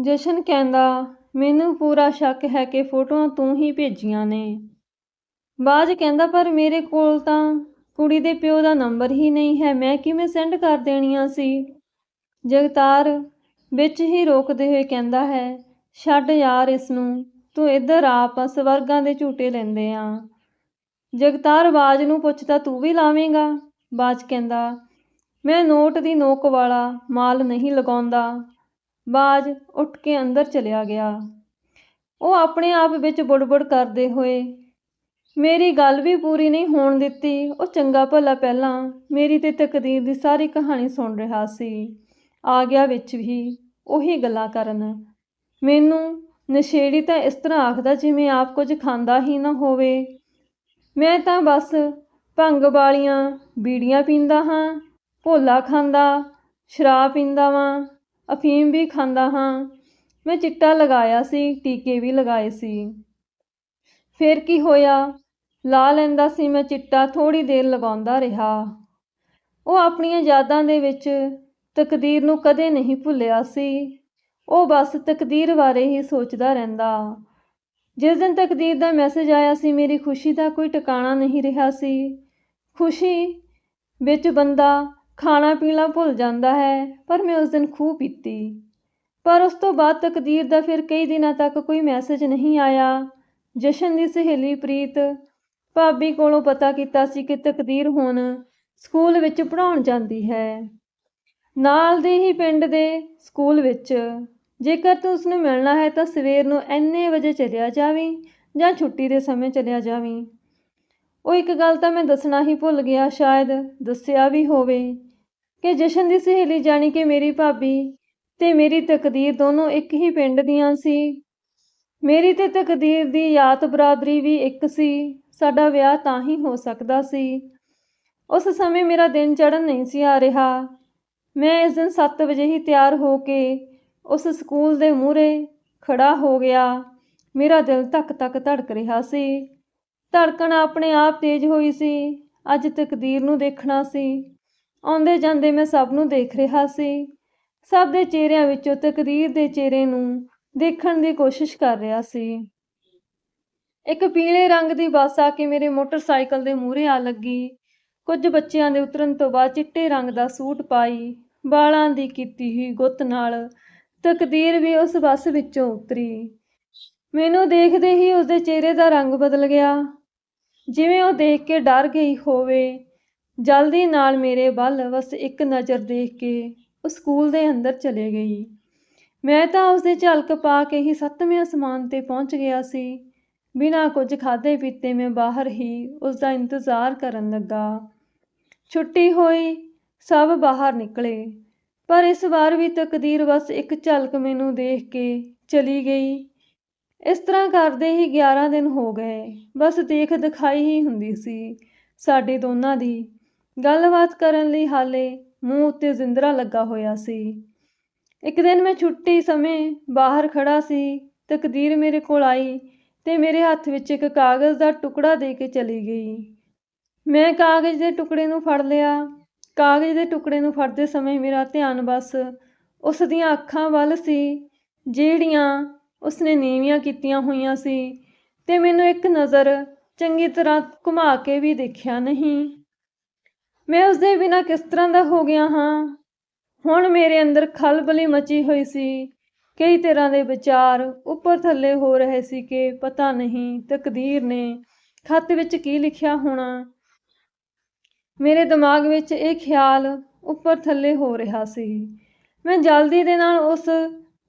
ਜਸ਼ਨ ਕਹਿੰਦਾ, ਮੈਨੂੰ ਪੂਰਾ ਸ਼ੱਕ ਹੈ ਕਿ ਫੋਟੋਆਂ ਤੂੰ ਹੀ ਭੇਜੀਆਂ ਨੇ। ਬਾਜ ਕਹਿੰਦਾ, ਪਰ ਮੇਰੇ ਕੋਲ ਤਾਂ ਕੁੜੀ ਦੇ ਪਿਓ ਦਾ ਨੰਬਰ ਹੀ ਨਹੀਂ ਹੈ। ਮੈਂ ਕਿਵੇਂ ਸੈਂਡ ਕਰ ਦੇਣੀਆਂ ਸੀ? ਜਗਤਾਰ ਵਿੱਚ ਹੀ ਰੋਕਦੇ ਹੋਏ ਕਹਿੰਦਾ ਹੈ, ਛੱਡ ਯਾਰ ਇਸ ਨੂੰ। ਤੂੰ ਇੱਧਰ ਆਪ ਸਵਰਗਾਂ ਦੇ ਝੂਟੇ ਲੈਂਦੇ ਆ। ਜਗਤਾਰ ਬਾਜ ਨੂੰ ਪੁੱਛਦਾ, ਤੂੰ ਵੀ ਲਾਵੇਂਗਾ? ਬਾਜ ਕਹਿੰਦਾ, ਮੈਂ ਨੋਟ ਦੀ ਨੋਕ ਵਾਲਾ ਮਾਲ ਨਹੀਂ ਲਗਾਉਂਦਾ। ਬਾਜ ਉੱਠ ਕੇ ਅੰਦਰ ਚਲਿਆ ਗਿਆ। ਉਹ ਆਪਣੇ ਆਪ ਵਿੱਚ ਬੁੜਬੁੜ ਕਰਦੇ ਹੋਏ, ਮੇਰੀ ਗੱਲ ਵੀ ਪੂਰੀ ਨਹੀਂ ਹੋਣ ਦਿੱਤੀ। ਉਹ ਚੰਗਾ ਭਲਾ ਪਹਿਲਾਂ ਮੇਰੀ ਤੇ ਤਕਦੀਰ ਦੀ ਸਾਰੀ ਕਹਾਣੀ ਸੁਣ ਰਿਹਾ ਸੀ। ਆ ਗਿਆ ਵਿੱਚ ਵੀ ਉਹੀ ਗੱਲਾਂ ਕਰਨ। ਮੈਨੂੰ ਨਸ਼ੇੜੀ ਤਾਂ ਇਸ ਤਰ੍ਹਾਂ ਆਖਦਾ ਜਿਵੇਂ ਆਪ ਕੁਝ ਖਾਂਦਾ ਹੀ ਨਾ ਹੋਵੇ। ਮੈਂ ਤਾਂ ਬਸ ਭੰਗ ਵਾਲੀਆਂ ਬੀੜੀਆਂ ਪੀਂਦਾ ਹਾਂ, ਭੋਲਾ ਖਾਂਦਾ, ਸ਼ਰਾਬ ਪੀਂਦਾ ਵਾਂ। ਅਫੀਮ ਵੀ ਖਾਂਦਾ ਹਾਂ। ਮੈਂ ਚਿੱਟਾ ਲਗਾਇਆ ਸੀ, ਟੀਕੇ ਵੀ ਲਗਾਏ ਸੀ। ਫਿਰ ਕੀ ਹੋਇਆ? ਲਾ ਲੈਂਦਾ ਸੀ ਮੈਂ ਚਿੱਟਾ ਥੋੜੀ ਦੇਰ ਲਗਾਉਂਦਾ ਰਿਹਾ। ਉਹ ਆਪਣੀਆਂ ਯਾਦਾਂ ਦੇ ਵਿੱਚ ਤਕਦੀਰ ਨੂੰ ਕਦੇ ਨਹੀਂ ਭੁੱਲਿਆ ਸੀ। ਉਹ ਬਸ ਤਕਦੀਰ ਬਾਰੇ ਹੀ ਸੋਚਦਾ ਰਹਿੰਦਾ। ਜਿਸ ਦਿਨ ਤਕਦੀਰ ਦਾ ਮੈਸੇਜ ਆਇਆ ਸੀ, ਮੇਰੀ ਖੁਸ਼ੀ ਦਾ ਕੋਈ ਟਿਕਾਣਾ ਨਹੀਂ ਰਿਹਾ ਸੀ। ਖੁਸ਼ੀ ਵਿੱਚ ਬੰਦਾ ਖਾਣਾ ਪੀਣਾ ਭੁੱਲ ਜਾਂਦਾ ਹੈ, ਪਰ ਮੈਂ ਉਸ ਦਿਨ ਖੂਬ ਪੀਤੀ। ਪਰ ਉਸ ਤੋਂ ਬਾਅਦ ਤਕਦੀਰ ਦਾ ਫਿਰ ਕਈ ਦਿਨਾਂ ਤੱਕ ਕੋਈ ਮੈਸੇਜ ਨਹੀਂ ਆਇਆ। ਜਸ਼ਨ ਦੀ ਸਹੇਲੀ ਪ੍ਰੀਤ ਭਾਬੀ ਕੋਲੋਂ ਪਤਾ ਕੀਤਾ ਸੀ ਕਿ ਤਕਦੀਰ ਹੁਣ ਸਕੂਲ ਵਿੱਚ ਪੜ੍ਹਾਉਣ ਜਾਂਦੀ ਹੈ। ਨਾਲ ਦੇ ਹੀ ਪਿੰਡ ਦੇ ਸਕੂਲ ਵਿੱਚ, ਜੇਕਰ ਤੂੰ ਉਸ ਨੂੰ ਮਿਲਣਾ ਹੈ ਤਾਂ ਸਵੇਰ ਨੂੰ ਇੰਨੇ ਵਜੇ ਚਲਿਆ ਜਾਵੀਂ ਜਾਂ ਛੁੱਟੀ ਦੇ ਸਮੇਂ ਚਲਿਆ ਜਾਵੀਂ। ਉਹ ਇੱਕ ਗੱਲ ਤਾਂ ਮੈਂ ਦੱਸਣਾ ਹੀ ਭੁੱਲ ਗਿਆ, ਸ਼ਾਇਦ ਦੱਸਿਆ ਵੀ ਹੋਵੇ। ਕਿ ਜਸ਼ਨ ਦੀ ਸਹੇਲੀ ਜਾਣੀ ਕਿ ਮੇਰੀ ਭਾਬੀ ਤੇ ਮੇਰੀ ਤਕਦੀਰ ਦੋਨੋਂ ਇੱਕ ਹੀ ਪਿੰਡ ਦੀਆਂ ਸੀ। ਮੇਰੀ ਤੇ ਤਕਦੀਰ ਦੀ ਯਾਤ ਬਰਾਦਰੀ ਵੀ ਇੱਕ ਸੀ। ਸਾਡਾ ਵਿਆਹ ਤਾਂ ਹੀ ਹੋ ਸਕਦਾ ਸੀ। ਉਸ ਸਮੇਂ ਮੇਰਾ ਦਿਨ ਚੜ੍ਹਨ ਨਹੀਂ ਸੀ ਆ ਰਿਹਾ। ਮੈਂ ਇਸ ਦਿਨ 7 ਵਜੇ ਹੀ ਤਿਆਰ ਹੋ ਕੇ ਉਸ ਸਕੂਲ ਦੇ ਮੂਹਰੇ ਖੜਾ ਹੋ ਗਿਆ। ਮੇਰਾ ਦਿਲ ਧੱਕ ਧੱਕ ਧੜਕ ਰਿਹਾ ਸੀ। ਧੜਕਣ ਆਪਣੇ ਆਪ ਤੇਜ਼ ਹੋਈ ਸੀ। ਅੱਜ ਤਕਦੀਰ ਨੂੰ ਦੇਖਣਾ ਸੀ। ਆਉਂਦੇ ਜਾਂਦੇ ਮੈਂ ਸਭ ਨੂੰ ਦੇਖ ਰਿਹਾ ਸੀ। ਸਭ ਦੇ ਚਿਹਰਿਆਂ ਵਿੱਚੋਂ ਤਕਦੀਰ ਦੇ ਚਿਹਰੇ ਨੂੰ ਦੇਖਣ ਦੀ ਕੋਸ਼ਿਸ਼ ਕਰ ਰਿਹਾ ਸੀ। ਇੱਕ ਪੀਲੇ ਰੰਗ ਦੀ ਬੱਸ ਆ ਕੇ ਮੇਰੇ ਮੋਟਰਸਾਈਕਲ ਦੇ ਮੂਹਰੇ ਆ ਲੱਗੀ। ਕੁਝ ਬੱਚਿਆਂ ਦੇ ਉਤਰਨ ਤੋਂ ਬਾਅਦ ਚਿੱਟੇ ਰੰਗ ਦਾ ਸੂਟ ਪਾਈ, ਵਾਲਾਂ ਦੀ ਕੀਤੀ ਹੋਈ ਗੁੱਤ ਨਾਲ ਤਕਦੀਰ ਵੀ ਉਸ ਬੱਸ ਵਿੱਚੋਂ ਉਤਰੀ। ਮੈਨੂੰ ਦੇਖਦੇ ਹੀ ਉਸਦੇ ਚਿਹਰੇ ਦਾ ਰੰਗ ਬਦਲ ਗਿਆ। ਜਿਵੇਂ ਉਹ ਦੇਖ ਕੇ ਡਰ ਗਈ ਹੋਵੇ ਜਲਦੀ ਨਾਲ ਮੇਰੇ ਵੱਲ ਬਸ ਇੱਕ ਨਜ਼ਰ ਦੇਖ ਕੇ ਉਹ ਸਕੂਲ ਦੇ ਅੰਦਰ ਚਲੇ ਗਈ। ਮੈਂ ਤਾਂ ਉਸਦੇ ਝਲਕ ਪਾ ਕੇ ਹੀ ਸੱਤਵੇਂ ਅਸਮਾਨ ਤੇ ਪਹੁੰਚ ਗਿਆ ਸੀ। ਬਿਨਾਂ ਕੁਝ ਖਾਦੇ ਪੀਤੇ ਮੈਂ ਬਾਹਰ ਹੀ ਉਸ ਦਾ ਇੰਤਜ਼ਾਰ ਕਰਨ ਲੱਗਾ। ਛੁੱਟੀ ਹੋਈ, ਸਭ ਬਾਹਰ ਨਿਕਲੇ। ਪਰ ਇਸ ਵਾਰ ਵੀ ਤਕਦੀਰ ਬਸ ਇੱਕ ਝਲਕ ਮੈਨੂੰ ਦੇਖ ਕੇ ਚਲੀ ਗਈ। ਇਸ ਤਰ੍ਹਾਂ ਕਰਦੇ ਹੀ 11 ਦਿਨ ਹੋ ਗਏ। ਬਸ ਦੇਖ ਦਿਖਾਈ ਹੀ ਹੁੰਦੀ ਸੀ। ਸਾਡੇ ਦੋਨਾਂ ਦੀ ਗੱਲਬਾਤ ਕਰਨ ਲਈ ਹਾਲੇ ਮੂੰਹ ਉੱਤੇ ਜ਼ਿੰਦਰਾ ਲੱਗਾ ਹੋਇਆ ਸੀ। ਇੱਕ ਦਿਨ ਮੈਂ ਛੁੱਟੀ ਸਮੇਂ ਬਾਹਰ ਖੜਾ ਸੀ, ਤਕਦੀਰ ਮੇਰੇ ਕੋਲ ਆਈ ਤੇ ਮੇਰੇ ਹੱਥ ਵਿੱਚ ਇੱਕ ਕਾਗਜ਼ ਦਾ ਟੁਕੜਾ ਦੇ ਕੇ ਚਲੀ ਗਈ। ਮੈਂ ਕਾਗਜ਼ ਦੇ ਟੁਕੜੇ ਨੂੰ ਫੜ ਲਿਆ। ਕਾਗਜ਼ ਦੇ ਟੁਕੜੇ ਨੂੰ ਫੜਦੇ ਸਮੇਂ ਮੇਰਾ ਧਿਆਨ ਬਸ ਉਸ ਦੀਆਂ ਅੱਖਾਂ ਵੱਲ ਸੀ, ਜਿਹੜੀਆਂ ਉਸਨੇ ਨੀਵੀਆਂ ਕੀਤੀਆਂ ਹੋਈਆਂ ਸੀ ਤੇ ਮੈਨੂੰ ਇੱਕ ਨਜ਼ਰ ਚੰਗੀ ਤਰ੍ਹਾਂ ਘੁਮਾ ਕੇ ਵੀ ਦੇਖਿਆ ਨਹੀਂ। ਮੈਂ ਉਸਦੇ ਬਿਨਾਂ ਕਿਸ ਤਰ੍ਹਾਂ ਦਾ ਹੋ ਗਿਆ ਹਾਂ? ਹੁਣ ਮੇਰੇ ਅੰਦਰ ਖਲਬਲੀ ਮਚੀ ਹੋਈ ਸੀ। ਕਈ ਤਰ੍ਹਾਂ ਦੇ ਵਿਚਾਰ ਉੱਪਰ ਥੱਲੇ ਹੋ ਰਹੇ ਸੀ ਕਿ ਪਤਾ ਨਹੀਂ ਤਕਦੀਰ ਨੇ ਖੱਤ ਵਿੱਚ ਕੀ ਲਿਖਿਆ ਹੋਣਾ। ਮੇਰੇ ਦਿਮਾਗ ਵਿੱਚ ਇਹ ਖਿਆਲ ਉੱਪਰ ਥੱਲੇ ਹੋ ਰਿਹਾ ਸੀ। ਮੈਂ ਜਲਦੀ ਦੇ ਨਾਲ ਉਸ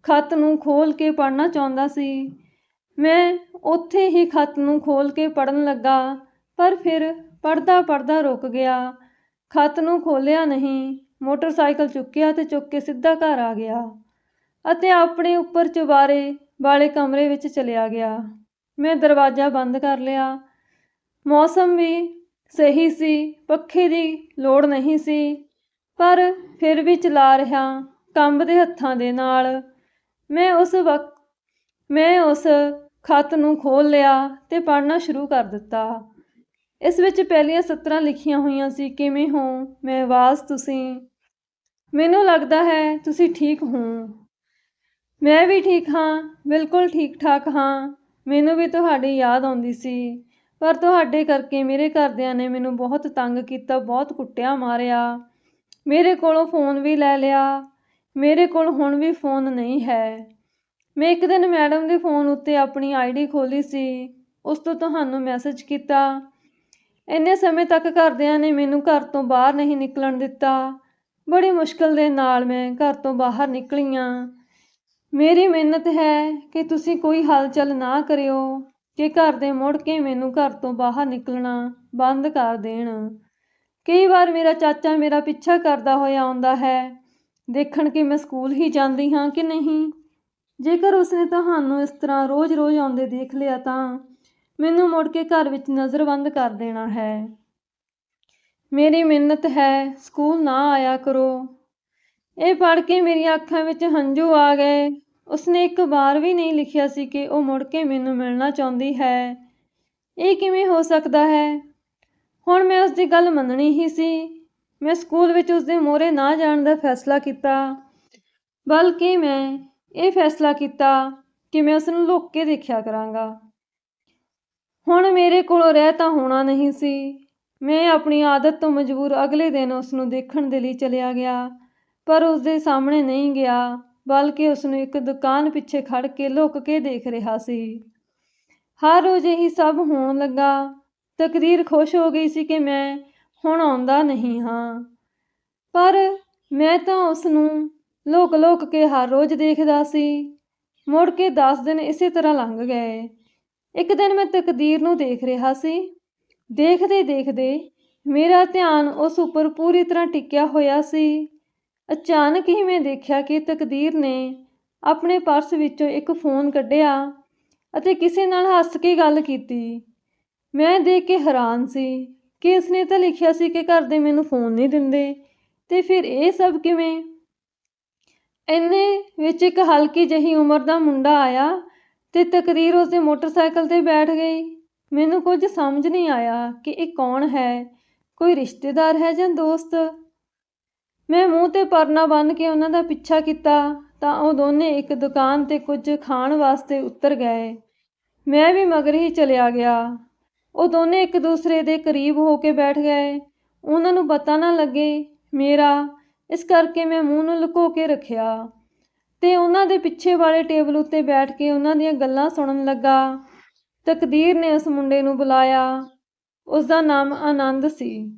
ਖੱਤ ਨੂੰ ਖੋਲ ਕੇ ਪੜ੍ਹਨਾ ਚਾਹੁੰਦਾ ਸੀ। ਮੈਂ ਉੱਥੇ ਹੀ ਖੱਤ ਨੂੰ ਖੋਲ ਕੇ ਪੜਨ ਲੱਗਾ, ਪਰ ਫਿਰ ਪੜਦਾ ਪੜਦਾ ਰੁਕ ਗਿਆ। ਖੱਤ ਨੂੰ ਖੋਲਿਆ ਨਹੀਂ, ਮੋਟਰਸਾਈਕਲ ਚੁੱਕਿਆ ਤੇ ਚੁੱਕ ਕੇ ਸਿੱਧਾ ਘਰ ਆ ਗਿਆ ਅਤੇ ਆਪਣੇ ਉੱਪਰ ਚੁਬਾਰੇ ਵਾਲੇ ਕਮਰੇ ਵਿੱਚ ਚਲਿਆ ਗਿਆ। ਮੈਂ ਦਰਵਾਜ਼ਾ ਬੰਦ ਕਰ ਲਿਆ। ਮੌਸਮ ਵੀ ਸਹੀ ਸੀ, ਪੱਖੇ ਦੀ ਲੋੜ ਨਹੀਂ ਸੀ, ਪਰ ਫਿਰ ਵੀ ਚਲਾ ਰਿਹਾ ਕੰਬਦੇ ਹੱਥਾਂ ਦੇ ਨਾਲ। ਮੈਂ ਉਸ ਵਕਤ ਮੈਂ ਉਸ ਖੱਤ ਨੂੰ ਖੋਲ ਲਿਆ ਤੇ ਪੜ੍ਹਨਾ ਸ਼ੁਰੂ ਕਰ ਦਿੱਤਾ। ਇਸ ਵਿੱਚ ਪਹਿਲੀਆਂ ਸਤਰਾਂ ਲਿਖੀਆਂ ਹੋਈਆਂ ਸੀ, ਕਿਵੇਂ ਹੋ? ਮੈਂ ਆਵਾਜ਼ ਤੁਸੀਂ। ਮੈਨੂੰ ਲੱਗਦਾ ਹੈ ਤੁਸੀਂ ਠੀਕ ਹੋ। ਮੈਂ ਵੀ ਠੀਕ ਹਾਂ, ਬਿਲਕੁਲ ਠੀਕ ਠਾਕ ਹਾਂ। ਮੈਨੂੰ ਵੀ ਤੁਹਾਡੀ ਯਾਦ ਆਉਂਦੀ ਸੀ। ਪਰ ਤੁਹਾਡੇ ਕਰਕੇ ਮੇਰੇ ਘਰਦਿਆਂ ਨੇ ਮੈਨੂੰ ਬਹੁਤ ਤੰਗ ਕੀਤਾ, ਬਹੁਤ ਕੁੱਟਿਆ, ਮਾਰਿਆ। ਮੇਰੇ ਕੋਲੋਂ ਫੋਨ ਵੀ ਲੈ ਲਿਆ। ਮੇਰੇ ਕੋਲ ਹੁਣ ਵੀ ਫੋਨ ਨਹੀਂ ਹੈ। ਮੈਂ ਇੱਕ ਦਿਨ ਮੈਡਮ ਦੇ ਫੋਨ ਉੱਤੇ ਆਪਣੀ ਆਈਡੀ ਖੋਲੀ ਸੀ। ਉਸ ਤੋਂ ਤੁਹਾਨੂੰ ਮੈਸੇਜ ਕੀਤਾ। ਇੰਨੇ ਸਮੇਂ ਤੱਕ ਘਰਦਿਆਂ ਨੇ ਮੈਨੂੰ ਘਰ ਤੋਂ ਬਾਹਰ ਨਹੀਂ ਨਿਕਲਣ ਦਿੱਤਾ। ਬੜੀ ਮੁਸ਼ਕਲ ਦੇ ਨਾਲ ਮੈਂ ਘਰ ਤੋਂ ਬਾਹਰ ਨਿਕਲੀ ਨਿਕਲੀਆਂ। ਮੇਰੀ ਮਿਹਨਤ ਹੈ ਕਿ ਤੁਸੀਂ ਕੋਈ ਹਲਚਲ ਨਾ ਕਰਿਓ ਕਿ ਘਰ ਦੇ ਮੁੜ ਕੇ ਮੈਨੂੰ ਘਰ ਤੋਂ ਬਾਹਰ ਨਿਕਲਣਾ ਬੰਦ ਕਰ ਦੇਣ। ਕਈ ਵਾਰ ਮੇਰਾ ਚਾਚਾ ਮੇਰਾ ਪਿੱਛਾ ਕਰਦਾ ਹੋਇਆ ਆਉਂਦਾ ਹੈ। ਦੇਖਣ ਕਿ ਮੈਂ ਸਕੂਲ ਹੀ ਜਾਂਦੀ ਹਾਂ ਕਿ ਨਹੀਂ। ਜੇਕਰ ਉਸਨੇ ਤੁਹਾਨੂੰ ਇਸ ਤਰ੍ਹਾਂ ਰੋਜ਼-ਰੋਜ਼ ਆਉਂਦੇ ਦੇਖ ਲਿਆ ਤਾਂ ਮੈਨੂੰ ਮੁੜ ਕੇ ਘਰ ਵਿੱਚ ਨਜ਼ਰਬੰਦ ਕਰ ਦੇਣਾ ਹੈ। ਮੇਰੀ ਮਿਹਨਤ ਹੈ, ਸਕੂਲ ਨਾ ਆਇਆ ਕਰੋ। ਇਹ ਪੜ੍ਹ ਕੇ ਮੇਰੀਆਂ ਅੱਖਾਂ ਵਿੱਚ ਹੰਝੂ ਆ ਗਏ। ਉਸਨੇ ਇੱਕ ਵਾਰ ਵੀ ਨਹੀਂ ਲਿਖਿਆ ਸੀ ਕਿ ਉਹ ਮੁੜ ਕੇ ਮੈਨੂੰ ਮਿਲਣਾ ਚਾਹੁੰਦੀ ਹੈ। ਇਹ ਕਿਵੇਂ ਹੋ ਸਕਦਾ ਹੈ? ਹੁਣ ਮੈਂ ਉਸ ਦੀ ਗੱਲ ਮੰਨਣੀ ਹੀ ਸੀ। ਮੈਂ ਸਕੂਲ ਵਿੱਚ ਉਸ ਦੇ ਮੋਹਰੇ ਨਾ ਜਾਣ ਦਾ ਫੈਸਲਾ ਕੀਤਾ। ਬਲਕਿ ਮੈਂ ਇਹ ਫੈਸਲਾ ਕੀਤਾ ਕਿ ਮੈਂ ਉਸ ਨੂੰ ਲੁੱਕ ਕੇ ਦੇਖਿਆ ਕਰਾਂਗਾ। ਹੁਣ ਮੇਰੇ ਕੋਲੋਂ ਰਹਿ ਤਾਂ ਹੋਣਾ ਨਹੀਂ ਸੀ। ਮੈਂ ਆਪਣੀ ਆਦਤ ਤੋਂ ਮਜਬੂਰ ਅਗਲੇ ਦਿਨ ਉਸ ਨੂੰ ਦੇਖਣ ਦੇ ਲਈ ਚਲਿਆ ਗਿਆ, ਪਰ ਉਸ ਦੇ ਸਾਹਮਣੇ ਨਹੀਂ ਗਿਆ, ਬਲਕਿ ਉਸ ਨੂੰ ਇੱਕ ਦੁਕਾਨ ਪਿੱਛੇ ਖੜ ਕੇ ਲੁੱਕ ਕੇ ਦੇਖ ਰਿਹਾ ਸੀ। ਹਰ ਰੋਜ਼ ਇਹੀ ਸਭ ਹੋਣ ਲੱਗਾ। ਤਕਰੀਰ ਖੁਸ਼ ਹੋ ਗਈ ਸੀ ਕਿ ਮੈਂ ਹੁਣ ਆਉਂਦਾ ਨਹੀਂ ਹਾਂ। ਪਰ ਮੈਂ ਤਾਂ ਉਸ ਨੂੰ ਲੋਕ ਲੋਕ ਕੇ ਹਰ ਰੋਜ਼ ਦੇਖਦਾ ਸੀ। ਮੁੜ ਕੇ 10 ਦਿਨ ਇਸੇ ਤਰ੍ਹਾਂ ਲੰਘ ਗਏ। ਇੱਕ ਦਿਨ ਮੈਂ ਤਕਦੀਰ ਨੂੰ ਦੇਖ ਰਿਹਾ ਸੀ। ਦੇਖਦੇ ਦੇਖਦੇ ਮੇਰਾ ਧਿਆਨ ਉਸ ਉੱਪਰ ਪੂਰੀ ਤਰ੍ਹਾਂ ਟਿਕਿਆ ਹੋਇਆ ਸੀ। ਅਚਾਨਕ ਹੀ ਮੈਂ ਦੇਖਿਆ ਕਿ ਤਕਦੀਰ ਨੇ ਆਪਣੇ ਪਰਸ ਵਿੱਚੋਂ ਇੱਕ ਫੋਨ ਕੱਢਿਆ ਅਤੇ ਕਿਸੇ ਨਾਲ ਹੱਸ ਕੇ ਗੱਲ ਕੀਤੀ। ਮੈਂ ਦੇਖ ਕੇ ਹੈਰਾਨ ਸੀ ਕਿ ਇਸਨੇ ਤਾਂ ਲਿਖਿਆ ਸੀ ਕਿ ਘਰ ਦੇ ਮੈਨੂੰ ਫੋਨ ਨਹੀਂ ਦਿੰਦੇ। ਤੇ ਫਿਰ ਇਹ ਸਭ ਕਿਵੇਂ? ਇੰਨੇ ਵਿੱਚ ਇੱਕ ਹਲਕੀ ਜਹੀ ਉਮਰ ਦਾ ਮੁੰਡਾ ਆਇਆ ਤੇ ਤਕਰੀਰ ਉਸ ਦੇ ਮੋਟਰਸਾਈਕਲ ਤੇ ਬੈਠ ਗਈ। ਮੈਨੂੰ ਕੁਝ ਸਮਝ ਨਹੀਂ ਆਇਆ ਕਿ ਇਹ ਕੌਣ ਹੈ? ਕੋਈ ਰਿਸ਼ਤੇਦਾਰ ਹੈ ਜਾਂ ਦੋਸਤ? ਮੈਂ ਮੂੰਹ ਤੇ ਪਰਨਾ ਬੰਨ ਕੇ ਉਹਨਾਂ ਦਾ ਪਿੱਛਾ ਕੀਤਾ ਤਾਂ ਉਹ ਦੋਨੇ ਇੱਕ ਦੁਕਾਨ ਤੇ ਕੁਝ ਖਾਣ ਵਾਸਤੇ ਉਤਰ ਗਏ। ਮੈਂ ਵੀ ਮਗਰ ਹੀ ਚਲਿਆ ਗਿਆ। ਉਹ ਦੋਨੇ ਇੱਕ ਦੂਸਰੇ ਦੇ ਕਰੀਬ ਹੋ ਕੇ ਬੈਠ ਗਏ। ਉਹਨਾਂ ਨੂੰ ਪਤਾ ਨਾ ਲੱਗੇ, ਮੇਰਾ। ਇਸ ਕਰਕੇ ਮੈਂ ਮੂੰਹ ਨੂੰ ਲੁਕੋ ਕੇ ਰੱਖਿਆ। ਤੇ ਉਹਨਾਂ ਦੇ ਪਿੱਛੇ ਵਾਲੇ ਟੇਬਲ ਉੱਤੇ ਬੈਠ ਕੇ ਉਹਨਾਂ ਦੀਆਂ ਗੱਲਾਂ ਸੁਣਨ ਲੱਗਾ। ਤਕਦੀਰ ਨੇ ਉਸ ਮੁੰਡੇ ਨੂੰ ਬੁਲਾਇਆ। ਉਸ ਦਾ ਨਾਮ ਆਨੰਦ ਸੀ।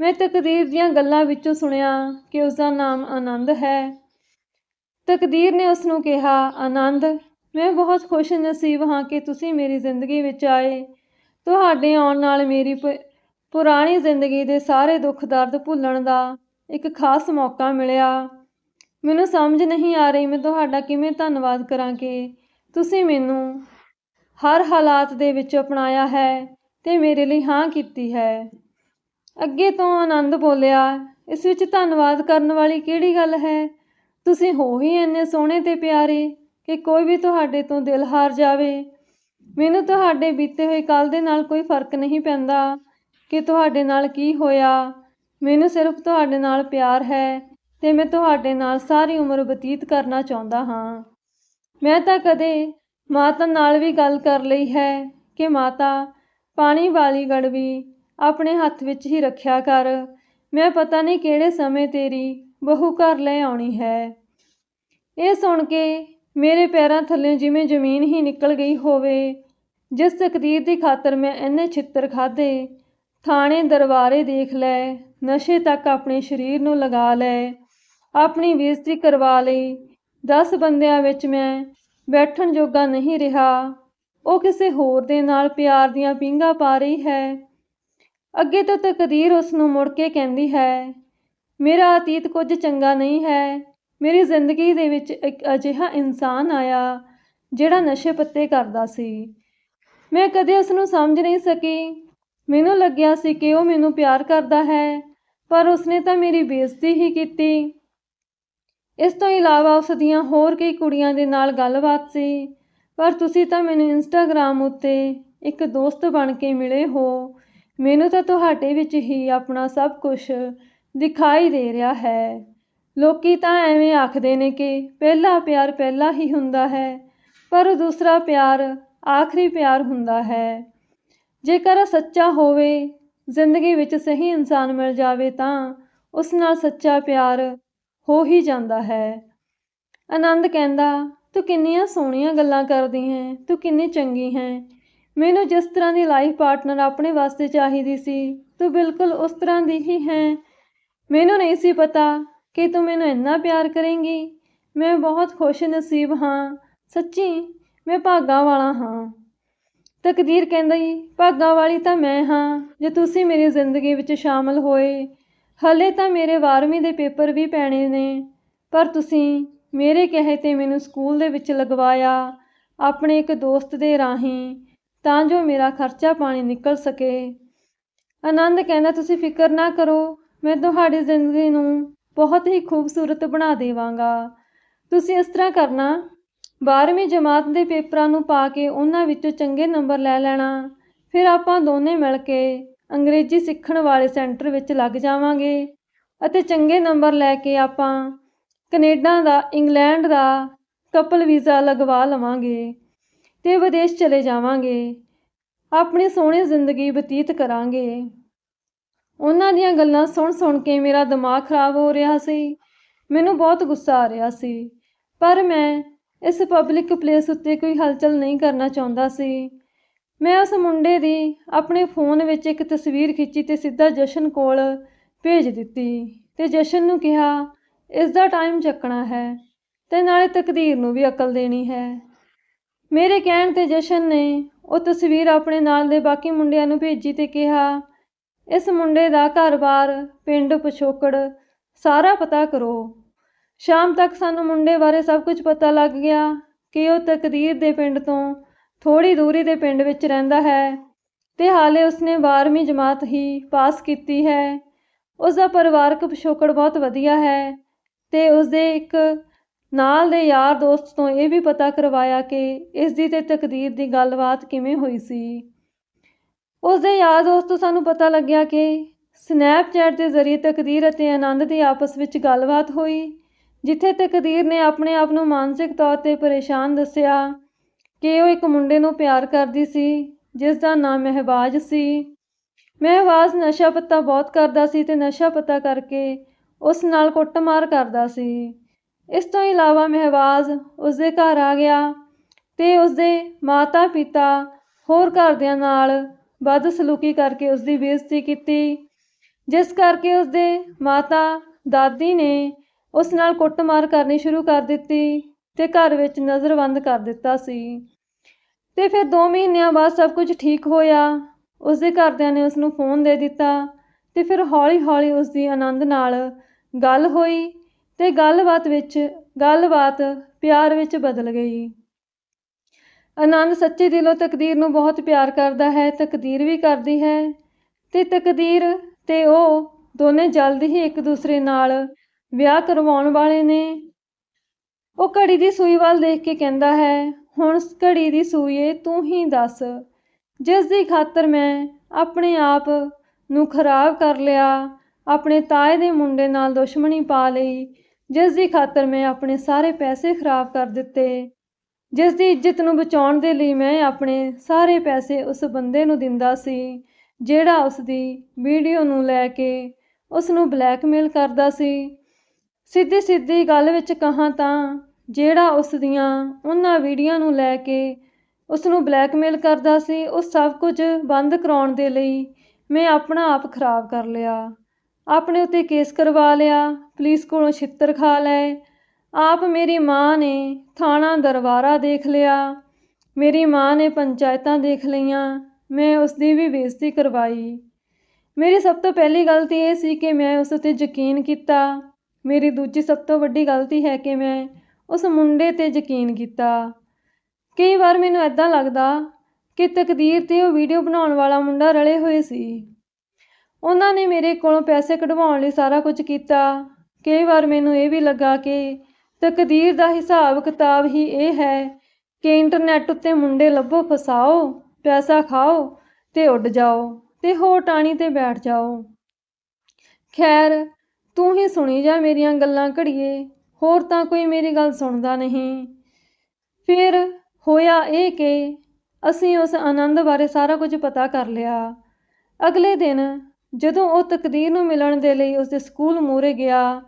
ਮੈਂ ਤਕਦੀਰ ਦੀਆਂ ਗੱਲਾਂ ਵਿੱਚੋਂ ਸੁਣਿਆ ਕਿ ਉਸ ਦਾ ਨਾਮ ਆਨੰਦ ਹੈ। ਤਕਦੀਰ ਨੇ ਉਸ ਨੂੰ ਕਿਹਾ, ਆਨੰਦ, ਮੈਂ ਬਹੁਤ ਖੁਸ਼ ਨਸੀਬ ਹਾਂ ਕਿ ਤੁਸੀਂ ਮੇਰੀ ਜ਼ਿੰਦਗੀ ਵਿੱਚ ਆਏ। ਤੁਹਾਡੇ ਆਉਣ ਨਾਲ ਮੇਰੀ ਪੁਰਾਣੀ ਜ਼ਿੰਦਗੀ ਦੇ ਸਾਰੇ ਦੁੱਖ ਦਰਦ ਭੁੱਲਣ ਦਾ ਇੱਕ ਖਾਸ ਮੌਕਾ ਮਿਲਿਆ। ਮੈਨੂੰ ਸਮਝ ਨਹੀਂ ਆ ਰਹੀ, ਮੈਂ ਤੁਹਾਡਾ ਕਿਵੇਂ ਧੰਨਵਾਦ ਕਰਾਂ ਕਿ ਤੁਸੀਂ ਮੈਨੂੰ ਹਰ ਹਾਲਾਤ ਦੇ ਵਿੱਚ ਅਪਣਾਇਆ ਹੈ ਤੇ ਮੇਰੇ ਲਈ ਹਾਂ ਕੀਤੀ ਹੈ। ਅੱਗੇ ਤੋਂ ਆਨੰਦ ਬੋਲਿਆ, ਇਸ ਵਿੱਚ ਧੰਨਵਾਦ ਕਰਨ ਵਾਲੀ ਕਿਹੜੀ ਗੱਲ ਹੈ? ਤੁਸੀਂ ਹੋ ਹੀ ਇੰਨੇ ਸੋਹਣੇ ਤੇ ਪਿਆਰੇ ਕਿ ਕੋਈ ਵੀ ਤੁਹਾਡੇ ਤੋਂ ਦਿਲ ਹਾਰ ਜਾਵੇ। ਮੈਨੂੰ ਤੁਹਾਡੇ ਬੀਤੇ ਹੋਏ ਕੱਲ ਦੇ ਨਾਲ ਕੋਈ ਫ਼ਰਕ ਨਹੀਂ ਪੈਂਦਾ ਕਿ ਤੁਹਾਡੇ ਨਾਲ ਕੀ ਹੋਇਆ। ਮੈਨੂੰ ਸਿਰਫ ਤੁਹਾਡੇ ਨਾਲ ਪਿਆਰ ਹੈ ਤੇ ਮੈਂ ਤੁਹਾਡੇ ਨਾਲ ਸਾਰੀ ਉਮਰ ਬਤੀਤ ਕਰਨਾ ਚਾਹੁੰਦਾ ਹਾਂ। ਮੈਂ ਤਾਂ ਕਦੇ ਮਾਤਾ ਨਾਲ ਵੀ ਗੱਲ ਕਰ ਲਈ ਹੈ ਕਿ ਮਾਤਾ, ਪਾਣੀ ਵਾਲੀ ਗੜਵੀ ਆਪਣੇ ਹੱਥ ਵਿੱਚ ਹੀ ਰੱਖਿਆ ਕਰ। ਮੈਂ ਪਤਾ ਨਹੀਂ ਕਿਹੜੇ ਸਮੇਂ ਤੇਰੀ ਬਹੂ ਘਰ ਲੈ ਆਉਣੀ ਹੈ। ਇਹ ਸੁਣ ਕੇ ਮੇਰੇ ਪੈਰਾਂ ਥੱਲੇ ਜਿਵੇਂ ਜ਼ਮੀਨ ਹੀ ਨਿਕਲ ਗਈ ਹੋਵੇ, ਜਿਸ ਤਕਦੀਰ ਦੀ ਖਾਤਰ ਮੈਂ ਇੰਨੇ ਛਿੱਤਰ ਖਾਦੇ ਥਾਣੇ ਦਰਬਾਰੇ ਦੇਖ ਲੈ, ਨਸ਼ੇ ਤੱਕ ਆਪਣੇ ਸਰੀਰ ਨੂੰ ਲਗਾ ਲੈ। ਆਪਣੀ ਬੇਇੱਜ਼ਤੀ ਕਰਵਾ ਲਈ। 10 ਬੰਦਿਆਂ ਵਿੱਚ ਮੈਂ ਬੈਠਣ ਜੋਗਾ ਨਹੀਂ ਰਿਹਾ। ਉਹ ਕਿਸੇ ਹੋਰ ਦੇ ਨਾਲ ਪਿਆਰ ਦੀਆਂ ਪਿੰਗਾ ਪਾ ਰਹੀ ਹੈ। ਅੱਗੇ ਤੋਂ ਤਕਦੀਰ ਉਸ ਨੂੰ ਮੁੜ ਕੇ ਕਹਿੰਦੀ ਹੈ, ਮੇਰਾ ਅਤੀਤ ਕੁਝ ਚੰਗਾ ਨਹੀਂ ਹੈ। ਮੇਰੀ ਜ਼ਿੰਦਗੀ ਦੇ ਵਿੱਚ ਇੱਕ ਅਜਿਹਾ ਇਨਸਾਨ ਆਇਆ, ਜਿਹੜਾ ਨਸ਼ੇ ਪੱਤੇ ਕਰਦਾ ਸੀ। ਮੈਂ ਕਦੇ ਉਸ ਨੂੰ ਸਮਝ ਨਹੀਂ ਸਕੀ। ਮੈਨੂੰ ਲੱਗਿਆ ਸੀ ਕਿ ਉਹ ਮੈਨੂੰ ਪਿਆਰ ਕਰਦਾ ਹੈ, ਪਰ ਉਸਨੇ ਤਾਂ ਮੇਰੀ ਬੇਇੱਜ਼ਤੀ ਹੀ ਕੀਤੀ। ਇਸ ਤੋਂ ਇਲਾਵਾ ਉਸ ਦੀਆਂ ਹੋਰ ਕਈ ਕੁੜੀਆਂ ਦੇ ਨਾਲ ਗੱਲਬਾਤ ਸੀ। ਪਰ ਤੁਸੀਂ ਤਾਂ ਮੈਨੂੰ ਇੰਸਟਾਗ੍ਰਾਮ ਉੱਤੇ ਇੱਕ ਦੋਸਤ ਬਣ ਕੇ ਮਿਲੇ ਹੋ। ਮੈਨੂੰ ਤਾਂ ਤੁਹਾਡੇ ਵਿੱਚ ਹੀ ਆਪਣਾ ਸਭ ਕੁਝ ਦਿਖਾਈ ਦੇ ਰਿਹਾ ਹੈ। ਲੋਕੀ ਤਾਂ ਐਵੇਂ ਆਖਦੇ ਨੇ ਕਿ ਪਹਿਲਾ ਪਿਆਰ ਪਹਿਲਾ ਹੀ ਹੁੰਦਾ ਹੈ, ਪਰ ਦੂਸਰਾ ਪਿਆਰ ਆਖਰੀ ਪਿਆਰ ਹੁੰਦਾ ਹੈ। ਜੇਕਰ ਸੱਚਾ ਹੋਵੇ, ਜ਼ਿੰਦਗੀ ਵਿੱਚ ਸਹੀ ਇਨਸਾਨ ਮਿਲ ਜਾਵੇ ਤਾਂ ਉਸ ਨਾਲ ਸੱਚਾ ਪਿਆਰ ਹੋ ਹੀ ਜਾਂਦਾ ਹੈ। ਆਨੰਦ ਕਹਿੰਦਾ, ਤੂੰ ਕਿੰਨੀਆਂ ਸੋਹਣੀਆਂ ਗੱਲਾਂ ਕਰਦੀ ਹੈ, ਤੂੰ ਕਿੰਨੀ ਚੰਗੀ ਹੈ। ਮੈਨੂੰ ਜਿਸ ਤਰ੍ਹਾਂ ਦੀ ਲਾਈਫ ਪਾਰਟਨਰ ਆਪਣੇ ਵਾਸਤੇ ਚਾਹੀਦੀ ਸੀ, ਤੂੰ ਬਿਲਕੁਲ ਉਸ ਤਰ੍ਹਾਂ ਦੀ ਹੀ ਹੈ। ਮੈਨੂੰ ਨਹੀਂ ਸੀ ਪਤਾ ਕਿ ਤੂੰ ਮੈਨੂੰ ਇੰਨਾ ਪਿਆਰ ਕਰੇਂਗੀ। ਮੈਂ ਬਹੁਤ ਖੁਸ਼ ਨਸੀਬ ਹਾਂ। ਸੱਚੀ, ਮੈਂ ਭਾਗਾਂ ਵਾਲਾ ਹਾਂ। ਤਕਦੀਰ ਕਹਿੰਦਾ ਜੀ ਭਾਗਾਂ ਵਾਲੀ ਤਾਂ ਮੈਂ ਹਾਂ, ਜੇ ਤੁਸੀਂ ਮੇਰੀ ਜ਼ਿੰਦਗੀ ਵਿੱਚ ਸ਼ਾਮਲ ਹੋਏ ਹਲੇ ਤਾਂ ਮੇਰੇ 12ਵੀਂ ਦੇ ਪੇਪਰ ਵੀ ਪੈਣੇ ਨੇ, ਪਰ ਤੁਸੀਂ ਮੇਰੇ ਕਹੇ 'ਤੇ ਮੈਨੂੰ ਸਕੂਲ ਦੇ ਵਿੱਚ ਲਗਵਾਇਆ ਆਪਣੇ ਇੱਕ ਦੋਸਤ ਦੇ ਰਾਹੀਂ, ਤਾਂ ਜੋ ਮੇਰਾ ਖਰਚਾ ਪਾਣੀ ਨਿਕਲ ਸਕੇ। ਆਨੰਦ ਕਹਿੰਦਾ, ਤੁਸੀਂ ਫਿਕਰ ਨਾ ਕਰੋ, ਮੈਂ ਤੁਹਾਡੀ ਜ਼ਿੰਦਗੀ ਨੂੰ ਬਹੁਤ ਹੀ ਖੂਬਸੂਰਤ ਬਣਾ ਦੇਵਾਂਗਾ। ਤੁਸੀਂ ਇਸ ਤਰ੍ਹਾਂ ਕਰਨਾ 12ਵੀਂ ਜਮਾਤ ਦੇ ਪੇਪਰਾਂ ਨੂੰ ਪਾ ਕੇ ਉਹਨਾਂ ਵਿੱਚੋਂ ਚੰਗੇ ਨੰਬਰ ਲੈ ਲੈਣਾ, ਫਿਰ ਆਪਾਂ ਦੋਨੇ ਮਿਲ ਕੇ ਅੰਗਰੇਜ਼ੀ ਸਿੱਖਣ ਵਾਲੇ ਸੈਂਟਰ ਵਿੱਚ ਲੱਗ ਜਾਵਾਂਗੇ। ਅਤੇ ਚੰਗੇ ਨੰਬਰ ਲੈ ਕੇ ਆਪਾਂ ਕੈਨੇਡਾ ਦਾ, ਇੰਗਲੈਂਡ ਦਾ ਕਪਲ ਵੀਜ਼ਾ ਲਗਵਾ ਲਵਾਂਗੇ ਤੇ ਵਿਦੇਸ਼ ਚਲੇ ਜਾਵਾਂਗੇ। ਆਪਣੀ ਸੋਹਣੀ ਜ਼ਿੰਦਗੀ ਬਤੀਤ ਕਰਾਂਗੇ। ਉਹਨਾਂ ਦੀਆਂ ਗੱਲਾਂ ਸੁਣ ਸੁਣ ਕੇ ਮੇਰਾ ਦਿਮਾਗ ਖਰਾਬ ਹੋ ਰਿਹਾ ਸੀ। ਮੈਨੂੰ ਬਹੁਤ ਗੁੱਸਾ ਆ ਰਿਹਾ ਸੀ। ਪਰ ਮੈਂ ਇਸ ਪਬਲਿਕ ਪਲੇਸ ਉੱਤੇ ਕੋਈ ਹਲਚਲ ਨਹੀਂ ਕਰਨਾ ਚਾਹੁੰਦਾ ਸੀ। ਮੈਂ ਉਸ ਮੁੰਡੇ ਦੀ ਆਪਣੇ ਫੋਨ ਵਿੱਚ ਇੱਕ ਤਸਵੀਰ ਖਿੱਚੀ ਤੇ ਸਿੱਧਾ ਜਸ਼ਨ ਕੋਲ ਭੇਜ ਦਿੱਤੀ ਤੇ ਜਸ਼ਨ ਨੂੰ ਕਿਹਾ, ਇਸ ਦਾ ਟਾਈਮ ਚੱਕਣਾ ਹੈ ਤੇ ਨਾਲੇ ਤਕਦੀਰ ਨੂੰ ਵੀ ਅਕਲ ਦੇਣੀ ਹੈ। ਮੇਰੇ ਕਹਿਣ ਤੇ ਜਸ਼ਨ ਨੇ ਉਹ ਤਸਵੀਰ ਆਪਣੇ ਨਾਲ ਦੇ ਬਾਕੀ ਮੁੰਡਿਆਂ ਨੂੰ ਭੇਜੀ ਤੇ ਕਿਹਾ, ਇਸ ਮੁੰਡੇ ਦਾ ਘਰ-ਬਾਰ, ਪਿੰਡ, ਪਿਛੋਕੜ ਸਾਰਾ ਪਤਾ ਕਰੋ। ਸ਼ਾਮ ਤੱਕ ਸਾਨੂੰ ਮੁੰਡੇ ਬਾਰੇ ਸਭ ਕੁਝ ਪਤਾ ਲੱਗ ਗਿਆ ਕਿ ਉਹ ਤਕਦੀਰ ਦੇ ਪਿੰਡ ਤੋਂ ਥੋੜੀ ਦੂਰੀ ਦੇ ਪਿੰਡ ਵਿੱਚ ਰਹਿੰਦਾ ਹੈ ਤੇ ਹਾਲੇ ਉਸਨੇ 12ਵੀਂ ਜਮਾਤ ਹੀ ਪਾਸ ਕੀਤੀ ਹੈ। ਉਸ ਦਾ ਪਰਿਵਾਰਕ ਪਿਛੋਕੜ ਬਹੁਤ ਵਧੀਆ ਹੈ ਤੇ ਉਸਦੇ ਇੱਕ ਨਾਲ ਦੇ ਯਾਰ ਦੋਸਤ ਤੋਂ ਇਹ ਵੀ ਪਤਾ ਕਰਵਾਇਆ ਕਿ ਇਸ ਦੀ ਤੇ ਤਕਦੀਰ ਦੀ ਗੱਲਬਾਤ ਕਿਵੇਂ ਹੋਈ ਸੀ। ਉਸ ਦੇ ਯਾਰ ਦੋਸਤ ਤੋਂ ਸਾਨੂੰ ਪਤਾ ਲੱਗਿਆ ਕਿ ਸਨੈਪਚੈਟ ਦੇ ਜ਼ਰੀਏ ਤਕਦੀਰ ਅਤੇ ਆਨੰਦ ਦੀ ਆਪਸ ਵਿੱਚ ਗੱਲਬਾਤ ਹੋਈ, ਜਿੱਥੇ ਤਕਦੀਰ ਨੇ ਆਪਣੇ ਆਪ ਨੂੰ ਮਾਨਸਿਕ ਤੌਰ ਤੇ ਪਰੇਸ਼ਾਨ ਦੱਸਿਆ ਕਿ ਉਹ ਇੱਕ ਮੁੰਡੇ ਨੂੰ ਪਿਆਰ ਕਰਦੀ ਸੀ, ਜਿਸ ਦਾ ਨਾਮ ਮਹਿਬਾਜ ਸੀ। ਮਹਿਬਾਜ਼ ਨਸ਼ਾ ਪੱਤਾ ਬਹੁਤ ਕਰਦਾ ਸੀ ਤੇ ਨਸ਼ਾ ਪੱਤਾ ਕਰਕੇ ਉਸ ਨਾਲ ਕੁੱਟਮਾਰ ਕਰਦਾ ਸੀ। ਇਸ ਤੋਂ ਇਲਾਵਾ ਮਹਿਬਾਜ਼ ਉਸ ਦੇ ਘਰ ਆ ਗਿਆ ਤੇ ਉਸ ਦੇ ਮਾਤਾ ਪਿਤਾ ਹੋਰ ਘਰਦਿਆਂ ਨਾਲ ਵੱਧ ਸਲੂਕੀ ਕਰਕੇ ਉਸ ਦੀ ਬੇਇੱਜ਼ਤੀ ਕੀਤੀ, ਜਿਸ ਕਰਕੇ ਉਸ ਦੇ ਮਾਤਾ ਦਾਦੀ ਨੇ ਉਸ ਨਾਲ ਕੁੱਟਮਾਰ ਕਰਨੀ ਸ਼ੁਰੂ ਕਰ ਦਿੱਤੀ ਤੇ ਘਰ ਵਿੱਚ ਨਜ਼ਰਬੰਦ ਕਰ ਦਿੱਤਾ ਸੀ। ਤੇ ਫਿਰ 2 ਮਹੀਨਿਆਂ ਬਾਅਦ ਸਭ ਕੁਝ ਠੀਕ ਹੋਇਆ। ਉਸ ਦੇ ਘਰਦਿਆਂ ਨੇ ਉਸ ਨੂੰ ਫੋਨ ਦੇ ਦਿੱਤਾ ਤੇ ਫਿਰ ਹੌਲੀ-ਹੌਲੀ ਉਸ ਦੀ ਆਨੰਦ ਨਾਲ ਗੱਲ ਹੋਈ ਤੇ ਗੱਲਬਾਤ ਵਿੱਚ, ਗੱਲਬਾਤ ਪਿਆਰ ਵਿੱਚ ਬਦਲ ਗਈ। ਆਨੰਦ ਸੱਚੇ ਦਿਲੋਂ ਤਕਦੀਰ ਨੂੰ ਬਹੁਤ ਪਿਆਰ ਕਰਦਾ ਹੈ, ਤਕਦੀਰ ਵੀ ਕਰਦੀ ਹੈ ਤੇ ਤਕਦੀਰ ਤੇ ਉਹ ਦੋਨੇ ਜਲਦੀ ਹੀ ਇੱਕ ਦੂਸਰੇ ਨਾਲ ਵਿਆਹ ਕਰਵਾਉਣ ਵਾਲੇ ਨੇ। ਉਹ ਘੜੀ ਦੀ ਸੂਈ ਵੱਲ ਦੇਖ ਕੇ ਕਹਿੰਦਾ ਹੈ ਹੁਣ ਘੜੀ ਦੀ ਸੂਈਏ ਤੂੰ ਹੀ ਦੱਸ। ਜਿਸ ਦੀ ਖਾਤਰ ਮੈਂ ਆਪਣੇ ਆਪ ਨੂੰ ਖਰਾਬ ਕਰ ਲਿਆ, ਆਪਣੇ ਤਾਏ ਦੇ ਮੁੰਡੇ ਨਾਲ ਦੁਸ਼ਮਣੀ ਪਾ ਲਈ, ਜਿਸ ਦੀ ਖਾਤਰ ਮੈਂ ਆਪਣੇ ਸਾਰੇ ਪੈਸੇ ਖਰਾਬ ਕਰ ਦਿੱਤੇ, ਜਿਸ ਦੀ ਇੱਜ਼ਤ ਨੂੰ ਬਚਾਉਣ ਦੇ ਲਈ ਮੈਂ ਆਪਣੇ ਸਾਰੇ ਪੈਸੇ ਉਸ ਬੰਦੇ ਨੂੰ ਦਿੰਦਾ ਸੀ, ਜਿਹੜਾ ਉਸ ਦੀ ਵੀਡੀਓ ਨੂੰ ਲੈ ਕੇ ਉਸ ਨੂੰ ਬਲੈਕਮੇਲ ਕਰਦਾ ਸੀ। ਸਿੱਧੀ ਸਿੱਧੀ ਗੱਲ ਵਿੱਚ ਕਹਾਂ ਤਾਂ ਜਿਹੜਾ ਉਸ ਦੀਆਂ ਉਹਨਾਂ ਵੀਡੀਓ ਨੂੰ ਲੈ ਕੇ ਉਸ ਨੂੰ ਬਲੈਕਮੇਲ ਕਰਦਾ ਸੀ, ਉਹ ਸਭ ਕੁਝ ਬੰਦ ਕਰਾਉਣ ਦੇ ਲਈ ਮੈਂ ਆਪਣਾ ਆਪ ਖਰਾਬ ਕਰ ਲਿਆ। ਆਪਣੇ ਉੱਤੇ ਕੇਸ ਕਰਵਾ ਲਿਆ, ਪੁਲਿਸ ਕੋਲੋਂ ਛਿੱਤਰ ਖਾ ਲਏ। ਆਪ ਮੇਰੀ ਮਾਂ ਨੇ ਥਾਣਾ ਦਰਬਾਰਾ ਦੇਖ ਲਿਆ। ਮੇਰੀ ਮਾਂ ਨੇ ਪੰਚਾਇਤਾਂ ਦੇਖ ਲਈਆਂ। ਮੈਂ ਉਸ ਦੀ ਵੀ ਬੇਇੱਜ਼ਤੀ ਕਰਵਾਈ। ਮੇਰੀ ਸਭ ਤੋਂ ਪਹਿਲੀ ਗਲਤੀ ਇਹ ਸੀ ਕਿ ਮੈਂ ਉਸ ਉੱਤੇ ਯਕੀਨ ਕੀਤਾ। ਮੇਰੀ ਦੂਜੀ ਸਭ ਤੋਂ ਵੱਡੀ ਗਲਤੀ ਹੈ ਕਿ ਮੈਂ ਉਸ ਮੁੰਡੇ ਤੇ ਯਕੀਨ ਕੀਤਾ। ਕਈ ਵਾਰ ਮੈਨੂੰ ਐਦਾਂ ਲੱਗਦਾ ਕਿ ਤਕਦੀਰ ਤੇ ਉਹ ਵੀਡੀਓ ਬਣਾਉਣ ਵਾਲਾ ਮੁੰਡਾ ਰਲੇ ਹੋਏ ਸੀ। ਉਹਨਾਂ ਨੇ ਮੇਰੇ ਕੋਲੋਂ ਪੈਸੇ ਕਢਵਾਉਣ ਲਈ ਸਾਰਾ ਕੁਝ ਕੀਤਾ। ਕਈ ਵਾਰ ਮੈਨੂੰ ਇਹ ਵੀ ਲੱਗਾ ਕਿ ਤਕਦੀਰ ਦਾ ਹਿਸਾਬ ਕਿਤਾਬ ਹੀ ਇਹ ਹੈ ਕਿ ਇੰਟਰਨੈਟ ਉੱਤੇ ਮੁੰਡੇ ਲੱਭੋ, ਫਸਾਓ, ਪੈਸਾ ਖਾਓ ਤੇ ਉੱਡ ਜਾਓ ਤੇ ਹੋ ਟਾਣੀ ਤੇ ਬੈਠ ਜਾਓ। ਖੈਰ, ਤੂੰ ਹੀ ਸੁਣੀ ਜਾ ਮੇਰੀਆਂ ਗੱਲਾਂ ਘੜੀਏ। ਹੋਰ ਤਾਂ ਕੋਈ ਮੇਰੀ ਗੱਲ ਸੁਣਦਾ ਨਹੀਂ। ਫਿਰ ਹੋਇਆ ਇਹ ਕਿ ਅਸੀਂ ਉਸ ਆਨੰਦ ਬਾਰੇ ਸਾਰਾ ਕੁਝ ਪਤਾ ਕਰ ਲਿਆ। ਅਗਲੇ ਦਿਨ ਜਦੋਂ ਉਹ ਤਕਦੀਰ ਨੂੰ ਮਿਲਣ ਦੇ ਲਈ ਉਸਦੇ ਸਕੂਲ ਮੂਹਰੇ ਗਿਆ,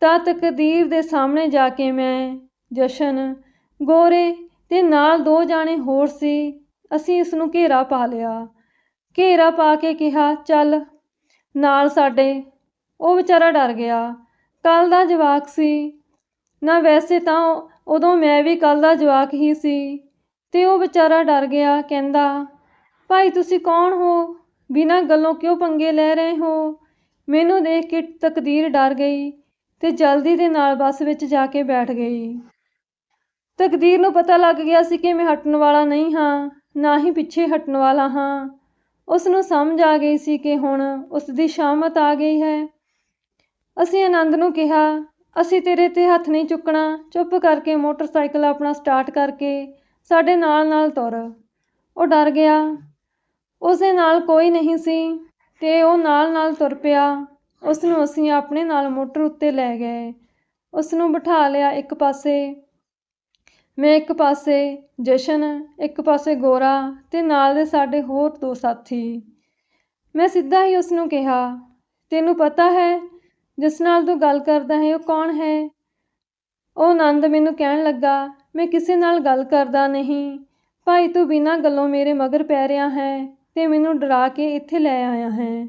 ਤਾਂ ਤਕਦੀਰ ਦੇ ਸਾਹਮਣੇ ਜਾ ਕੇ ਮੈਂ, ਜਸ਼ਨ, ਗੋਰੇ ਤੇ ਨਾਲ ਦੋ ਜਾਣੇ ਹੋਰ ਸੀ, ਅਸੀਂ ਇਸ ਨੂੰ ਘੇਰਾ ਪਾ ਲਿਆ। ਘੇਰਾ ਪਾ ਕੇ ਕਿਹਾ, ਚੱਲ, ਨਾਲ ਸਾਡੇ। ਉਹ ਵਿਚਾਰਾ ਡਰ ਗਿਆ। ਕੱਲ ਦਾ ਜਵਾਕ ਸੀ। ਨਾ ਵੈਸੇ ਤਾਂ ਉਦੋਂ ਮੈਂ ਵੀ ਕੱਲ ਦਾ ਜਵਾਕ ਹੀ ਸੀ ਤੇ ਉਹ ਵਿਚਾਰਾ ਡਰ ਗਿਆ, ਕਹਿੰਦਾ, ਭਾਈ ਤੁਸੀਂ ਕੌਣ ਹੋ? ਬਿਨਾਂ ਗੱਲੋਂ ਕਿਉਂ ਪੰਗੇ ਲੈ ਰਹੇ ਹੋ? ਮੈਨੂੰ ਦੇਖ ਕੇ ਤਕਦੀਰ ਡਰ ਗਈ ਤੇ ਜਲਦੀ ਦੇ ਨਾਲ ਬੱਸ ਵਿੱਚ ਜਾ ਕੇ ਬੈਠ ਗਈ। ਤਕਦੀਰ ਨੂੰ ਪਤਾ ਲੱਗ ਗਿਆ ਸੀ ਕਿ ਮੈਂ ਹਟਣ ਵਾਲਾ ਨਹੀਂ ਹਾਂ, ਨਾ ਹੀ ਪਿੱਛੇ ਹਟਣ ਵਾਲਾ ਹਾਂ। ਉਸ ਨੂੰ ਸਮਝ ਆ ਗਈ ਸੀ ਕਿ ਹੁਣ ਉਸ ਦੀ ਸ਼ਾਮਤ ਆ ਗਈ ਹੈ। ਅਸੀਂ ਆਨੰਦ ਨੂੰ ਕਿਹਾ ਅਸੀਂ ਤੇਰੇ ਤੇ ਹੱਥ ਨਹੀਂ ਚੁੱਕਣਾ। ਚੁੱਪ ਕਰਕੇ ਮੋਟਰਸਾਈਕਲ ਆਪਣਾ ਸਟਾਰਟ ਕਰਕੇ ਸਾਡੇ ਨਾਲ ਨਾਲ ਤੁਰ। ਉਹ ਡਰ ਗਿਆ। ਉਸਦੇ ਨਾਲ ਕੋਈ ਨਹੀਂ ਸੀ ਤੇ ਉਹ ਨਾਲ ਨਾਲ ਤੁਰ ਪਿਆ। ਉਸ ਨੂੰ ਅਸੀਂ ਆਪਣੇ ਨਾਲ ਮੋਟਰ ਉੱਤੇ ਲੈ ਗਏ। ਉਸ ਨੂੰ ਬਿਠਾ ਲਿਆ ਇੱਕ ਪਾਸੇ। ਮੈਂ ਇੱਕ ਪਾਸੇ, ਜਸ਼ਨ ਇੱਕ ਪਾਸੇ, ਗੋਰਾ ਤੇ ਨਾਲ ਦੇ ਸਾਡੇ ਹੋਰ ਦੋ ਸਾਥੀ। ਮੈਂ ਸਿੱਧਾ ਹੀ ਉਸ ਨੂੰ ਕਿਹਾ, ਤੈਨੂੰ ਪਤਾ ਹੈ ਜਿਸ ਨਾਲ ਤੂੰ ਗੱਲ ਕਰਦਾ ਹੈ, ਉਹ ਕੌਣ ਹੈ? ਉਹ ਆਨੰਦ ਮੈਨੂੰ ਕਹਿਣ ਲੱਗਾ, ਮੈਂ ਕਿਸੇ ਨਾਲ ਗੱਲ ਕਰਦਾ ਨਹੀਂ। ਭਾਈ, ਤੂੰ ਬਿਨਾਂ ਗੱਲੋਂ ਮੇਰੇ ਮਗਰ ਪੈ ਰਿਹਾ ਹੈ ਤੇ ਮੈਨੂੰ ਡਰਾ ਕੇ ਇੱਥੇ ਲੈ ਆਇਆ ਹੈ।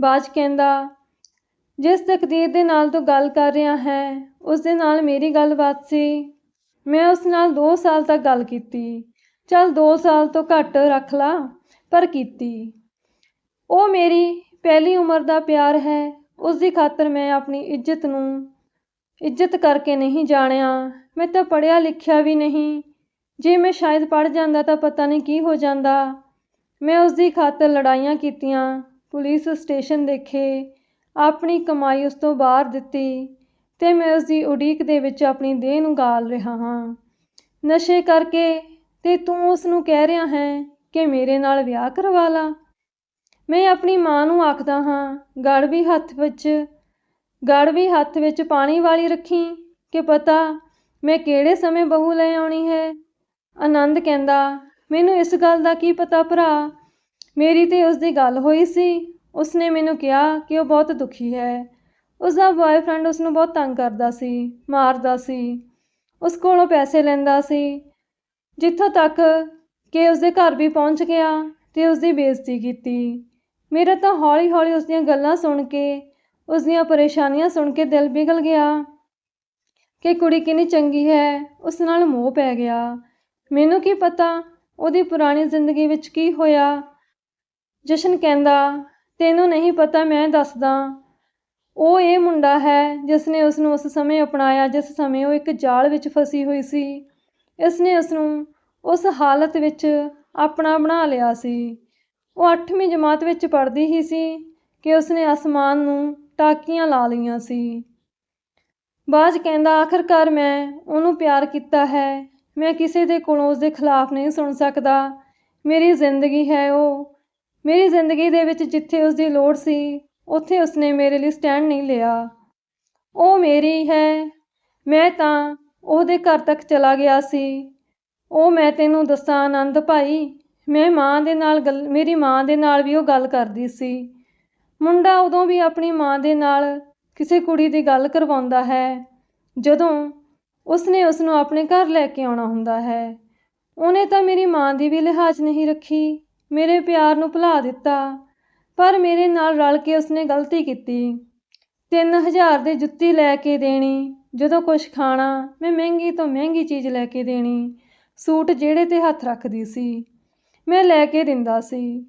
ਬਾਜ ਕਹਿੰਦਾ, ਜਿਸ ਤਕਦੀਰ ਦੇ ਨਾਲ ਤੂੰ ਗੱਲ ਕਰ ਰਿਹਾ ਹੈ, ਉਸ ਦੇ ਨਾਲ ਮੇਰੀ ਗੱਲਬਾਤ ਸੀ। ਮੈਂ ਉਸ ਨਾਲ 2 ਸਾਲ ਤੱਕ ਗੱਲ ਕੀਤੀ। ਚਲ 2 ਸਾਲ ਤੋਂ ਘੱਟ ਰੱਖ ਲਾ, ਪਰ ਕੀਤੀ। ਉਹ ਮੇਰੀ ਪਹਿਲੀ ਉਮਰ ਦਾ ਪਿਆਰ ਹੈ ਉਸ ਦੀ ਖਾਤਰ ਮੈਂ ਆਪਣੀ ਇੱਜ਼ਤ ਨੂੰ ਇੱਜ਼ਤ ਕਰਕੇ ਨਹੀਂ ਜਾਣਿਆ। ਮੈਂ ਤਾਂ ਪੜ੍ਹਿਆ ਲਿਖਿਆ ਵੀ ਨਹੀਂ। ਜੇ ਮੈਂ ਸ਼ਾਇਦ ਪੜ੍ਹ ਜਾਂਦਾ ਤਾਂ ਪਤਾ ਨਹੀਂ ਕੀ ਹੋ ਜਾਂਦਾ। ਮੈਂ ਉਸ ਦੀ ਖਾਤਰ ਲੜਾਈਆਂ ਕੀਤੀਆਂ, ਪੁਲਿਸ ਸਟੇਸ਼ਨ ਦੇਖੇ, ਆਪਣੀ ਕਮਾਈ ਉਸ ਤੋਂ ਬਾਹਰ ਦਿੱਤੀ ਤੇ ਮੈਂ ਉਸ ਦੀ ਉਡੀਕ ਦੇ ਵਿੱਚ ਆਪਣੀ ਦੇਹ ਨੂੰ ਗਾਲ ਰਿਹਾ ਹਾਂ। ਨਸ਼ੇ ਕਰਕੇ ਤੇ ਤੂੰ ਉਸ ਨੂੰ ਕਹਿ ਰਿਹਾ ਹੈ ਕਿ ਮੇਰੇ ਨਾਲ ਵਿਆਹ ਕਰਵਾ ਲਾ। ਮੈਂ ਆਪਣੀ ਮਾਂ ਨੂੰ ਆਖਦਾ ਹਾਂ, ਗੜ ਵੀ ਹੱਥ ਵਿੱਚ, ਗੜ ਵੀ ਹੱਥ ਵਿੱਚ ਪਾਣੀ ਵਾਲੀ ਰੱਖੀ ਕਿ ਪਤਾ ਮੈਂ ਕਿਹੜੇ ਸਮੇਂ ਬਹੂ ਲੈ ਆਉਣੀ ਹੈ। ਆਨੰਦ ਕਹਿੰਦਾ, ਮੈਨੂੰ ਇਸ ਗੱਲ ਦਾ ਕੀ ਪਤਾ ਭਰਾ? ਮੇਰੀ ਤੇ ਉਸ ਦੀ ਗੱਲ ਹੋਈ ਸੀ। ਉਸਨੇ ਮੈਨੂੰ ਕਿਹਾ ਕਿ ਉਹ ਬਹੁਤ ਦੁਖੀ ਹੈ। ਉਸ ਦਾ ਬॉयਫ੍ਰੈਂਡ ਉਸ ਨੂੰ ਬਹੁਤ ਤੰਗ ਕਰਦਾ ਸੀ, ਮਾਰਦਾ ਸੀ। ਉਸ ਕੋਲੋਂ ਪੈਸੇ ਲੈਂਦਾ ਸੀ। ਜਿੱਥੋਂ ਤੱਕ ਕਿ ਉਸ ਦੇ ਘਰ ਵੀ ਪਹੁੰਚ ਗਿਆ ਤੇ ਉਸ ਦੀ ਬੇਇੱਜ਼ਤੀ ਕੀਤੀ। ਮੇਰਾ ਤਾਂ ਹੌਲੀ-ਹੌਲੀ ਉਸ ਦੀਆਂ ਗੱਲਾਂ ਸੁਣ ਕੇ ਉਸ ਦੀਆਂ ਪਰੇਸ਼ਾਨੀਆਂ ਸੁਣ ਕੇ ਦਿਲ ਪਿਘਲ ਗਿਆ ਕਿ ਕੁੜੀ ਕਿੰਨੀ ਚੰਗੀ ਹੈ, ਉਸ ਨਾਲ ਮੋਹ ਪੈ ਗਿਆ। ਮੈਨੂੰ ਕੀ ਪਤਾ ਉਹਦੀ ਪੁਰਾਣੀ ਜ਼ਿੰਦਗੀ ਵਿੱਚ ਕੀ ਹੋਇਆ। ਜਸ਼ਨ ਕਹਿੰਦਾ, ਤੈਨੂੰ ਨਹੀਂ ਪਤਾ ਮੈਂ ਦੱਸਦਾ। ਉਹ ਇਹ ਮੁੰਡਾ ਹੈ ਜਿਸ ਨੇ ਉਸ ਨੂੰ ਉਸ ਸਮੇਂ ਅਪਣਾਇਆ, ਜਿਸ ਸਮੇਂ ਉਹ ਇੱਕ ਜਾਲ ਵਿੱਚ ਫਸੀ ਹੋਈ ਸੀ। ਇਸ ਨੇ ਉਸ ਨੂੰ ਉਸ ਹਾਲਤ ਵਿੱਚ ਆਪਣਾ ਬਣਾ ਲਿਆ ਸੀ। ਉਹ 8ਵੀਂ ਜਮਾਤ ਵਿੱਚ ਪੜ੍ਹਦੀ ਹੀ ਸੀ ਕਿ ਉਸਨੇ ਅਸਮਾਨ ਨੂੰ ਟਾਕੀਆਂ ਲਾ ਲਈਆਂ ਸੀ। ਬਾਜ ਕਹਿੰਦਾ, ਆਖਰਕਾਰ ਮੈਂ ਉਹਨੂੰ ਪਿਆਰ ਕੀਤਾ ਹੈ। ਮੈਂ ਕਿਸੇ ਦੇ ਕੋਲੋਂ ਉਸ ਦੇ ਖਿਲਾਫ ਨਹੀਂ ਸੁਣ ਸਕਦਾ। ਮੇਰੀ ਜ਼ਿੰਦਗੀ ਹੈ ਉਹ। ਮੇਰੀ ਜ਼ਿੰਦਗੀ ਦੇ ਵਿੱਚ ਜਿੱਥੇ ਉਸ ਦੀ ਲੋੜ ਸੀ, ਉੱਥੇ ਉਸਨੇ ਮੇਰੇ ਲਈ ਸਟੈਂਡ ਨਹੀਂ ਲਿਆ। ਉਹ ਮੇਰੀ ਹੈ। ਮੈਂ ਤਾਂ ਉਹਦੇ ਘਰ ਤੱਕ ਚਲਾ ਗਿਆ ਸੀ। ਉਹ ਮੈਂ ਤੈਨੂੰ ਦੱਸਾਂ, ਆਨੰਦ ਭਾਈ ਮੈਂ ਮਾਂ ਦੇ ਨਾਲ ਗੱਲ, ਮੇਰੀ ਮਾਂ ਦੇ ਨਾਲ ਵੀ ਉਹ ਗੱਲ ਕਰਦੀ ਸੀ। ਮੁੰਡਾ ਉਦੋਂ ਵੀ ਆਪਣੀ ਮਾਂ ਦੇ ਨਾਲ ਕਿਸੇ ਕੁੜੀ ਦੀ ਗੱਲ ਕਰਵਾਉਂਦਾ ਹੈ। ਜਦੋਂ ਉਸਨੇ ਉਸ ਨੂੰ ਆਪਣੇ ਘਰ ਲੈ ਕੇ ਆਉਣਾ ਹੁੰਦਾ ਹੈ। ਉਹਨੇ ਤਾਂ ਮੇਰੀ ਮਾਂ ਦੀ ਵੀ ਲਿਹਾਜ਼ ਨਹੀਂ ਰੱਖੀ, ਮੇਰੇ ਪਿਆਰ ਨੂੰ ਭੁਲਾ ਦਿੱਤਾ, ਪਰ ਮੇਰੇ ਨਾਲ ਰਲ ਕੇ ਉਸਨੇ ਗਲਤੀ ਕੀਤੀ। 3000 ਦੀ ਜੁੱਤੀ ਲੈ ਕੇ ਦੇਣੀ, ਜਦੋਂ ਕੁਝ ਖਾਣਾ, ਮੈਂ ਮਹਿੰਗੀ ਤੋਂ ਮਹਿੰਗੀ ਚੀਜ਼ ਲੈ ਕੇ ਦੇਣੀ, ਸੂਟ ਜਿਹੜੇ ਤੇ ਹੱਥ ਰੱਖਦੀ ਸੀ। ਮੈਂ ਲੈ ਕੇ ਦਿੰਦਾ ਸੀ।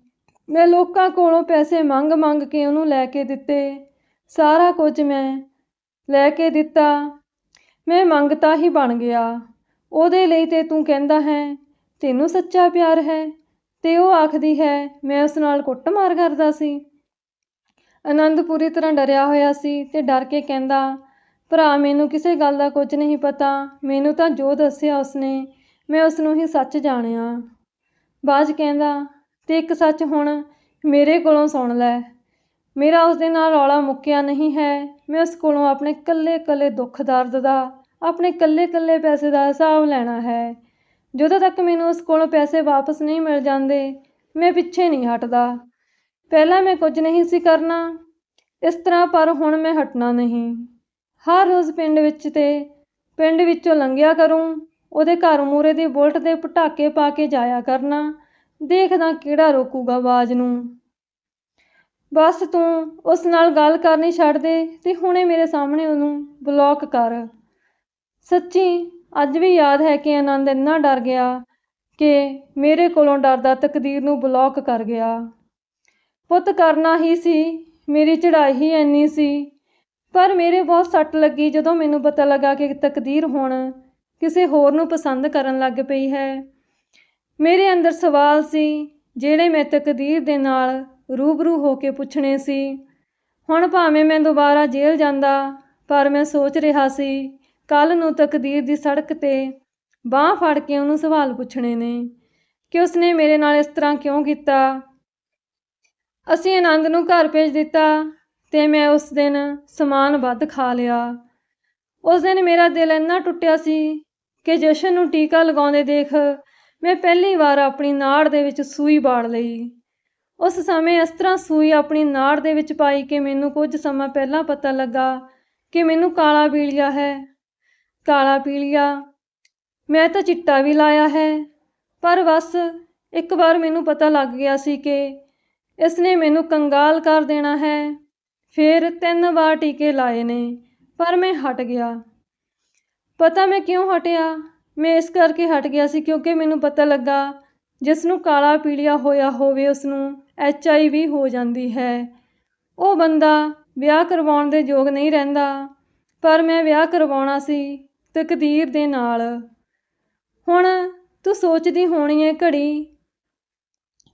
ਮੈਂ ਲੋਕਾਂ ਕੋਲੋਂ ਪੈਸੇ ਮੰਗ ਮੰਗ ਕੇ ਉਹਨੂੰ ਲੈ ਕੇ ਦਿੱਤੇ। ਸਾਰਾ ਕੁਝ ਮੈਂ ਲੈ ਕੇ ਦਿੱਤਾ। ਮੈਂ ਮੰਗਤਾ ਹੀ ਬਣ ਗਿਆ। ਉਹਦੇ ਲਈ ਤੇ ਤੂੰ ਕਹਿੰਦਾ ਹੈ, ਤੈਨੂੰ ਸੱਚਾ ਪਿਆਰ ਹੈ। ਤੇ ਉਹ ਆਖਦੀ ਹੈ, ਮੈਂ ਉਸ ਨਾਲ ਕੁੱਟਮਾਰ ਕਰਦਾ ਸੀ। ਆਨੰਦ ਪੂਰੀ ਤਰ੍ਹਾਂ ਡਰਿਆ ਹੋਇਆ ਸੀ ਤੇ ਡਰ ਕੇ ਕਹਿੰਦਾ, ਭਰਾ, ਮੈਨੂੰ ਕਿਸੇ ਗੱਲ ਦਾ ਕੁਝ ਨਹੀਂ ਪਤਾ। ਮੈਨੂੰ ਤਾਂ ਜੋ ਦੱਸਿਆ ਉਸਨੇ, ਮੈਂ ਉਸ ਨੂੰ ਹੀ ਸੱਚ ਜਾਣਿਆ। ਬਾਜ ਕਹਿੰਦਾ, ਤੇ ਇੱਕ ਸੱਚ ਹੁਣ ਮੇਰੇ ਕੋਲੋਂ ਸੁਣ ਲੈ। ਮੇਰਾ ਉਸ ਦੇ ਨਾਲ ਰੌਲਾ ਮੁੱਕਿਆ ਨਹੀਂ ਹੈ। ਮੈਂ ਉਸ ਕੋਲੋਂ ਆਪਣੇ ਕੱਲੇ-ਕੱਲੇ ਦੁੱਖ ਦਰਦ ਦਾ, ਆਪਣੇ ਕੱਲੇ-ਕੱਲੇ ਪੈਸੇ ਦਾ ਹਿਸਾਬ ਲੈਣਾ ਹੈ। ਜਦੋਂ ਤੱਕ ਮੈਨੂੰ ਉਸ ਕੋਲੋਂ ਪੈਸੇ ਵਾਪਸ ਨਹੀਂ ਮਿਲ ਜਾਂਦੇ, ਮੈਂ ਪਿੱਛੇ ਨਹੀਂ ਹਟਦਾ। ਪਹਿਲਾਂ ਮੈਂ ਕੁਝ ਨਹੀਂ ਸੀ ਕਰਨਾ। ਇਸ ਤਰ੍ਹਾਂ ਪਰ ਹੁਣ ਮੈਂ ਹਟਣਾ ਨਹੀਂ। ਹਰ ਰੋਜ਼ ਪਿੰਡ ਵਿੱਚ ਤੇ ਪਿੰਡ ਵਿੱਚੋਂ ਲੰਘਿਆ ਕਰੂੰ। ਉਹਦੇ ਘਰ ਮੂਰੇ ਦੀ ਬੁਲਟ ਦੇ ਪਟਾਕੇ ਪਾ ਕੇ ਜਾਇਆ ਕਰਨਾ। ਦੇਖਦਾ ਕਿਹੜਾ ਰੋਕੂਗਾ ਆਵਾਜ਼ ਨੂੰ। ਬਸ ਤੂੰ ਉਸ ਨਾਲ ਗੱਲ ਕਰਨੀ ਛੱਡ ਦੇ ਤੇ ਹੁਣੇ ਮੇਰੇ ਸਾਹਮਣੇ ਉਹਨੂੰ ਬਲੌਕ ਕਰ। ਸੱਚੀ, ਅੱਜ ਵੀ ਯਾਦ ਹੈ ਕਿ ਆਨੰਦ ਇੰਨਾ ਡਰ ਗਿਆ ਕਿ ਮੇਰੇ ਕੋਲੋਂ ਡਰਦਾ ਤਕਦੀਰ ਨੂੰ ਬਲੌਕ ਕਰ ਗਿਆ। ਪੁੱਤ ਕਰਨਾ ਹੀ ਸੀ, ਮੇਰੀ ਚੜ੍ਹਾਈ ਹੀ ਇੰਨੀ ਸੀ, ਪਰ ਮੇਰੇ ਬਹੁਤ ਸੱਟ ਲੱਗੀ ਜਦੋਂ ਮੈਨੂੰ ਪਤਾ ਲੱਗਾ ਕਿ ਤਕਦੀਰ ਹੁਣ ਕਿਸੇ ਹੋਰ ਨੂੰ ਪਸੰਦ ਕਰਨ ਲੱਗ ਪਈ ਹੈ। ਮੇਰੇ ਅੰਦਰ ਸਵਾਲ ਸੀ, ਜਿਹੜੇ ਮੈਂ ਤਕਦੀਰ ਦੇ ਨਾਲ ਰੂਬਰੂ ਹੋ ਕੇ ਪੁੱਛਣੇ ਸੀ। ਹੁਣ ਭਾਵੇਂ ਮੈਂ ਦੁਬਾਰਾ ਜੇਲ੍ਹ ਜਾਂਦਾ, ਪਰ ਮੈਂ ਸੋਚ ਰਿਹਾ ਸੀ ਕੱਲ ਨੂੰ ਤਕਦੀਰ ਦੀ ਸੜਕ ਤੇ ਬਾਹ ਫੜ ਕੇ ਉਹਨੂੰ ਸਵਾਲ ਪੁੱਛਣੇ ਨੇ, ਕਿ ਉਸਨੇ ਮੇਰੇ ਨਾਲ ਇਸ ਤਰ੍ਹਾਂ ਕਿਉਂ ਕੀਤਾ? ਅਸੀਂ ਆਨੰਦ ਨੂੰ ਘਰ ਭੇਜ ਦਿੱਤਾ ਤੇ ਮੈਂ ਉਸ ਦਿਨ ਸਮਾਨ ਵੱਧ ਖਾ ਲਿਆ। ਉਸ ਦਿਨ ਮੇਰਾ ਦਿਲ ਇੰਨਾ ਟੁੱਟਿਆ ਸੀ ਕਿ ਜਸ਼ਨ ਨੂੰ ਟੀਕਾ ਲਗਾਉਂਦੇ ਦੇਖ ਮੈਂ ਪਹਿਲੀ ਵਾਰ ਆਪਣੀ ਨਾੜ ਦੇ ਵਿੱਚ ਸੂਈ ਬਾੜ ਲਈ। ਉਸ ਸਮੇਂ ਇਸ ਤਰ੍ਹਾਂ ਸੂਈ ਆਪਣੀ ਨਾੜ ਦੇ ਵਿੱਚ ਪਾਈ ਕਿ ਮੈਨੂੰ ਕੁਝ ਸਮਾਂ ਪਹਿਲਾਂ ਪਤਾ ਲੱਗਾ ਕਿ ਮੈਨੂੰ ਕਾਲਾ ਪੀਲੀਆ ਹੈ। ਕਾਲਾ ਪੀਲੀਆ, ਮੈਂ ਤਾਂ ਚਿੱਟਾ ਵੀ ਲਾਇਆ ਹੈ, ਪਰ ਬਸ ਇੱਕ ਵਾਰ ਮੈਨੂੰ ਪਤਾ ਲੱਗ ਗਿਆ ਸੀ ਕਿ ਇਸ ਨੇ ਮੈਨੂੰ ਕੰਗਾਲ ਕਰ ਦੇਣਾ ਹੈ। ਫਿਰ ਤਿੰਨ ਵਾਰ ਟੀਕੇ ਲਾਏ ਨੇ, ਪਰ ਮੈਂ ਹਟ ਗਿਆ। ਪਤਾ ਮੈਂ ਕਿਉਂ ਹਟਿਆ? ਮੈਂ ਇਸ ਕਰਕੇ ਹਟ ਗਿਆ ਸੀ ਕਿਉਂਕਿ ਮੈਨੂੰ ਪਤਾ ਲੱਗਾ ਜਿਸ ਨੂੰ ਕਾਲਾ ਪੀਲੀਆ ਹੋਇਆ ਹੋਵੇ ਉਸ ਨੂੰ ਐਚ ਆਈ ਵੀ ਹੋ ਜਾਂਦੀ ਹੈ। ਉਹ ਬੰਦਾ ਵਿਆਹ ਕਰਵਾਉਣ ਦੇ ਯੋਗ ਨਹੀਂ ਰਹਿੰਦਾ, ਪਰ ਮੈਂ ਵਿਆਹ ਕਰਵਾਉਣਾ ਸੀ ਤਕਦੀਰ ਦੇ ਨਾਲ। ਹੁਣ ਤੂੰ ਸੋਚਦੀ ਹੋਣੀ ਹੈ ਘੜੀ,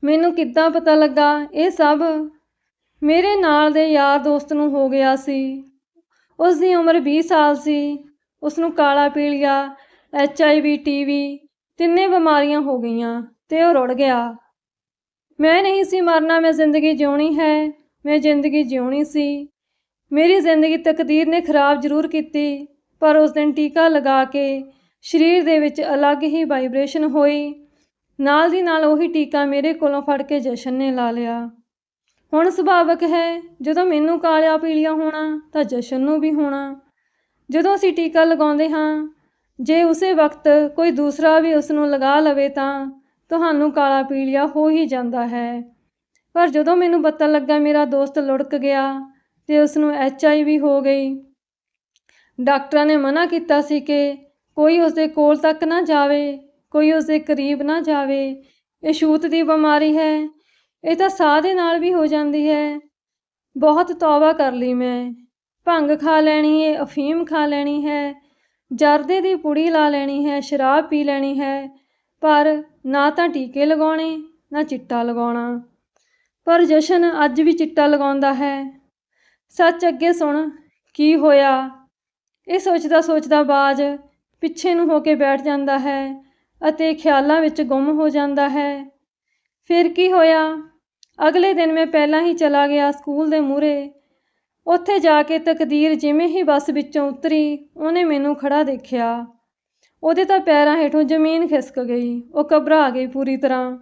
ਮੈਨੂੰ ਕਿੱਦਾਂ ਪਤਾ ਲੱਗਾ ਇਹ ਸਭ? ਮੇਰੇ ਨਾਲ ਦੇ ਯਾਰ ਦੋਸਤ ਨੂੰ ਹੋ ਗਿਆ ਸੀ। ਉਸ ਦੀ ਉਮਰ 20 ਸਾਲ ਸੀ। ਉਸ ਨੂੰ ਕਾਲਾ ਪੀਲੀਆ H I we, T V, ਤਿੰਨੇ ਬਿਮਾਰੀਆਂ ਹੋ ਗਈਆਂ ਤੇ ਉਹ ਰੁੜ ਗਿਆ। ਮੈਂ ਨਹੀਂ ਸੀ ਮਰਨਾ, ਮੈਂ ਜ਼ਿੰਦਗੀ ਜਿਉਣੀ ਹੈ, ਮੈਂ ਜ਼ਿੰਦਗੀ ਜਿਉਣੀ ਸੀ। ਮੇਰੀ ਜ਼ਿੰਦਗੀ ਤਕਦੀਰ ਨੇ ਖਰਾਬ ਜ਼ਰੂਰ ਕੀਤੀ, ਪਰ ਉਸ ਦਿਨ ਟੀਕਾ ਲਗਾ ਕੇ ਸਰੀਰ ਦੇ ਵਿੱਚ ਅਲੱਗ ਹੀ ਵਾਈਬ੍ਰੇਸ਼ਨ ਹੋਈ। ਨਾਲ ਦੀ ਨਾਲ ਉਹੀ ਟੀਕਾ ਮੇਰੇ ਕੋਲੋਂ ਫੜ ਕੇ ਜਸ਼ਨ ਨੇ ਲਾ ਲਿਆ। ਹੁਣ ਸੁਭਾਵਕ ਹੈ, ਜਦੋਂ ਮੈਨੂੰ ਕਾਲਿਆ ਪੀਲੀਆ ਹੋਣਾ ਤਾਂ ਜਸ਼ਨ ਨੂੰ ਵੀ ਹੋਣਾ। ਜਦੋਂ ਅਸੀਂ ਟੀਕਾ ਲਗਾਉਂਦੇ ਹਾਂ, ਜੇ ਉਸੇ ਵਕਤ ਕੋਈ ਦੂਸਰਾ ਵੀ ਉਸ ਨੂੰ ਲਗਾ ਲਵੇ ਤਾਂ ਤੁਹਾਨੂੰ ਕਾਲਾ ਪੀਲੀਆ ਹੋ ਹੀ ਜਾਂਦਾ ਹੈ। ਪਰ ਜਦੋਂ ਮੈਨੂੰ ਪਤਾ ਲੱਗਾ ਮੇਰਾ ਦੋਸਤ ਲੁੜਕ ਗਿਆ, ਤੇ ਉਸ ਨੂੰ ਐਚ ਆਈ ਵੀ ਹੋ ਗਈ। ਡਾਕਟਰਾਂ ਨੇ ਮਨਾ ਕੀਤਾ ਸੀ ਕਿ ਕੋਈ ਉਸ ਦੇ ਕੋਲ ਤੱਕ ਨਾ ਜਾਵੇ, ਕੋਈ ਉਸ ਦੇ ਕਰੀਬ ਨਾ ਜਾਵੇ। ਇਹ ਛੂਤ ਦੀ ਬਿਮਾਰੀ ਹੈ, ਇਹ ਤਾਂ ਸਾਹ ਦੇ ਨਾਲ ਵੀ ਹੋ ਜਾਂਦੀ ਹੈ। ਬਹੁਤ ਤੌਬਾ ਕਰ ਲਈ ਮੈਂ। ਭੰਗ ਖਾ ਲੈਣੀ ਹੈ ਅਫੀਮ ਖਾ ਲੈਣੀ ਹੈ। ਜਰਦੇ ਦੀ ਪੁੜੀ ਲਾ ਲੈਣੀ ਹੈ, ਸ਼ਰਾਬ ਪੀ ਲੈਣੀ ਹੈ। ਪਰ ਨਾ ਤਾਂ ਟੀਕੇ ਲਗਾਉਣੇ, ਨਾ ਚਿੱਟਾ ਲਗਾਉਣਾ। ਪਰ ਜਸ਼ਨ ਅੱਜ ਵੀ ਚਿੱਟਾ ਲਗਾਉਂਦਾ ਹੈ। ਸੱਚ ਅੱਗੇ ਸੁਣ, ਕੀ ਹੋਇਆ? ਇਹ ਸੋਚਦਾ ਸੋਚਦਾ ਬਾਜ ਪਿੱਛੇ ਨੂੰ ਹੋ ਕੇ ਬੈਠ ਜਾਂਦਾ ਹੈ ਅਤੇ ਖਿਆਲਾਂ ਵਿੱਚ ਗੁੰਮ ਹੋ ਜਾਂਦਾ ਹੈ। ਫਿਰ ਕੀ ਹੋਇਆ? ਅਗਲੇ ਦਿਨ ਮੈਂ ਪਹਿਲਾਂ ਹੀ ਚਲਾ ਗਿਆ ਸਕੂਲ ਦੇ ਮੂਹਰੇ। ਉੱਥੇ ਜਾ ਕੇ ਤਕਦੀਰ ਜਿਵੇਂ ਹੀ ਬੱਸ ਵਿੱਚੋਂ ਉਤਰੀ, ਉਹਨੇ ਮੈਨੂੰ ਖੜਾ ਦੇਖਿਆ। ਉਹਦੇ ਤਾਂ ਪੈਰਾਂ ਹੇਠੋਂ ਜ਼ਮੀਨ ਖਿਸਕ ਗਈ, ਉਹ ਘਬਰਾ ਗਈ ਪੂਰੀ ਤਰ੍ਹਾਂ।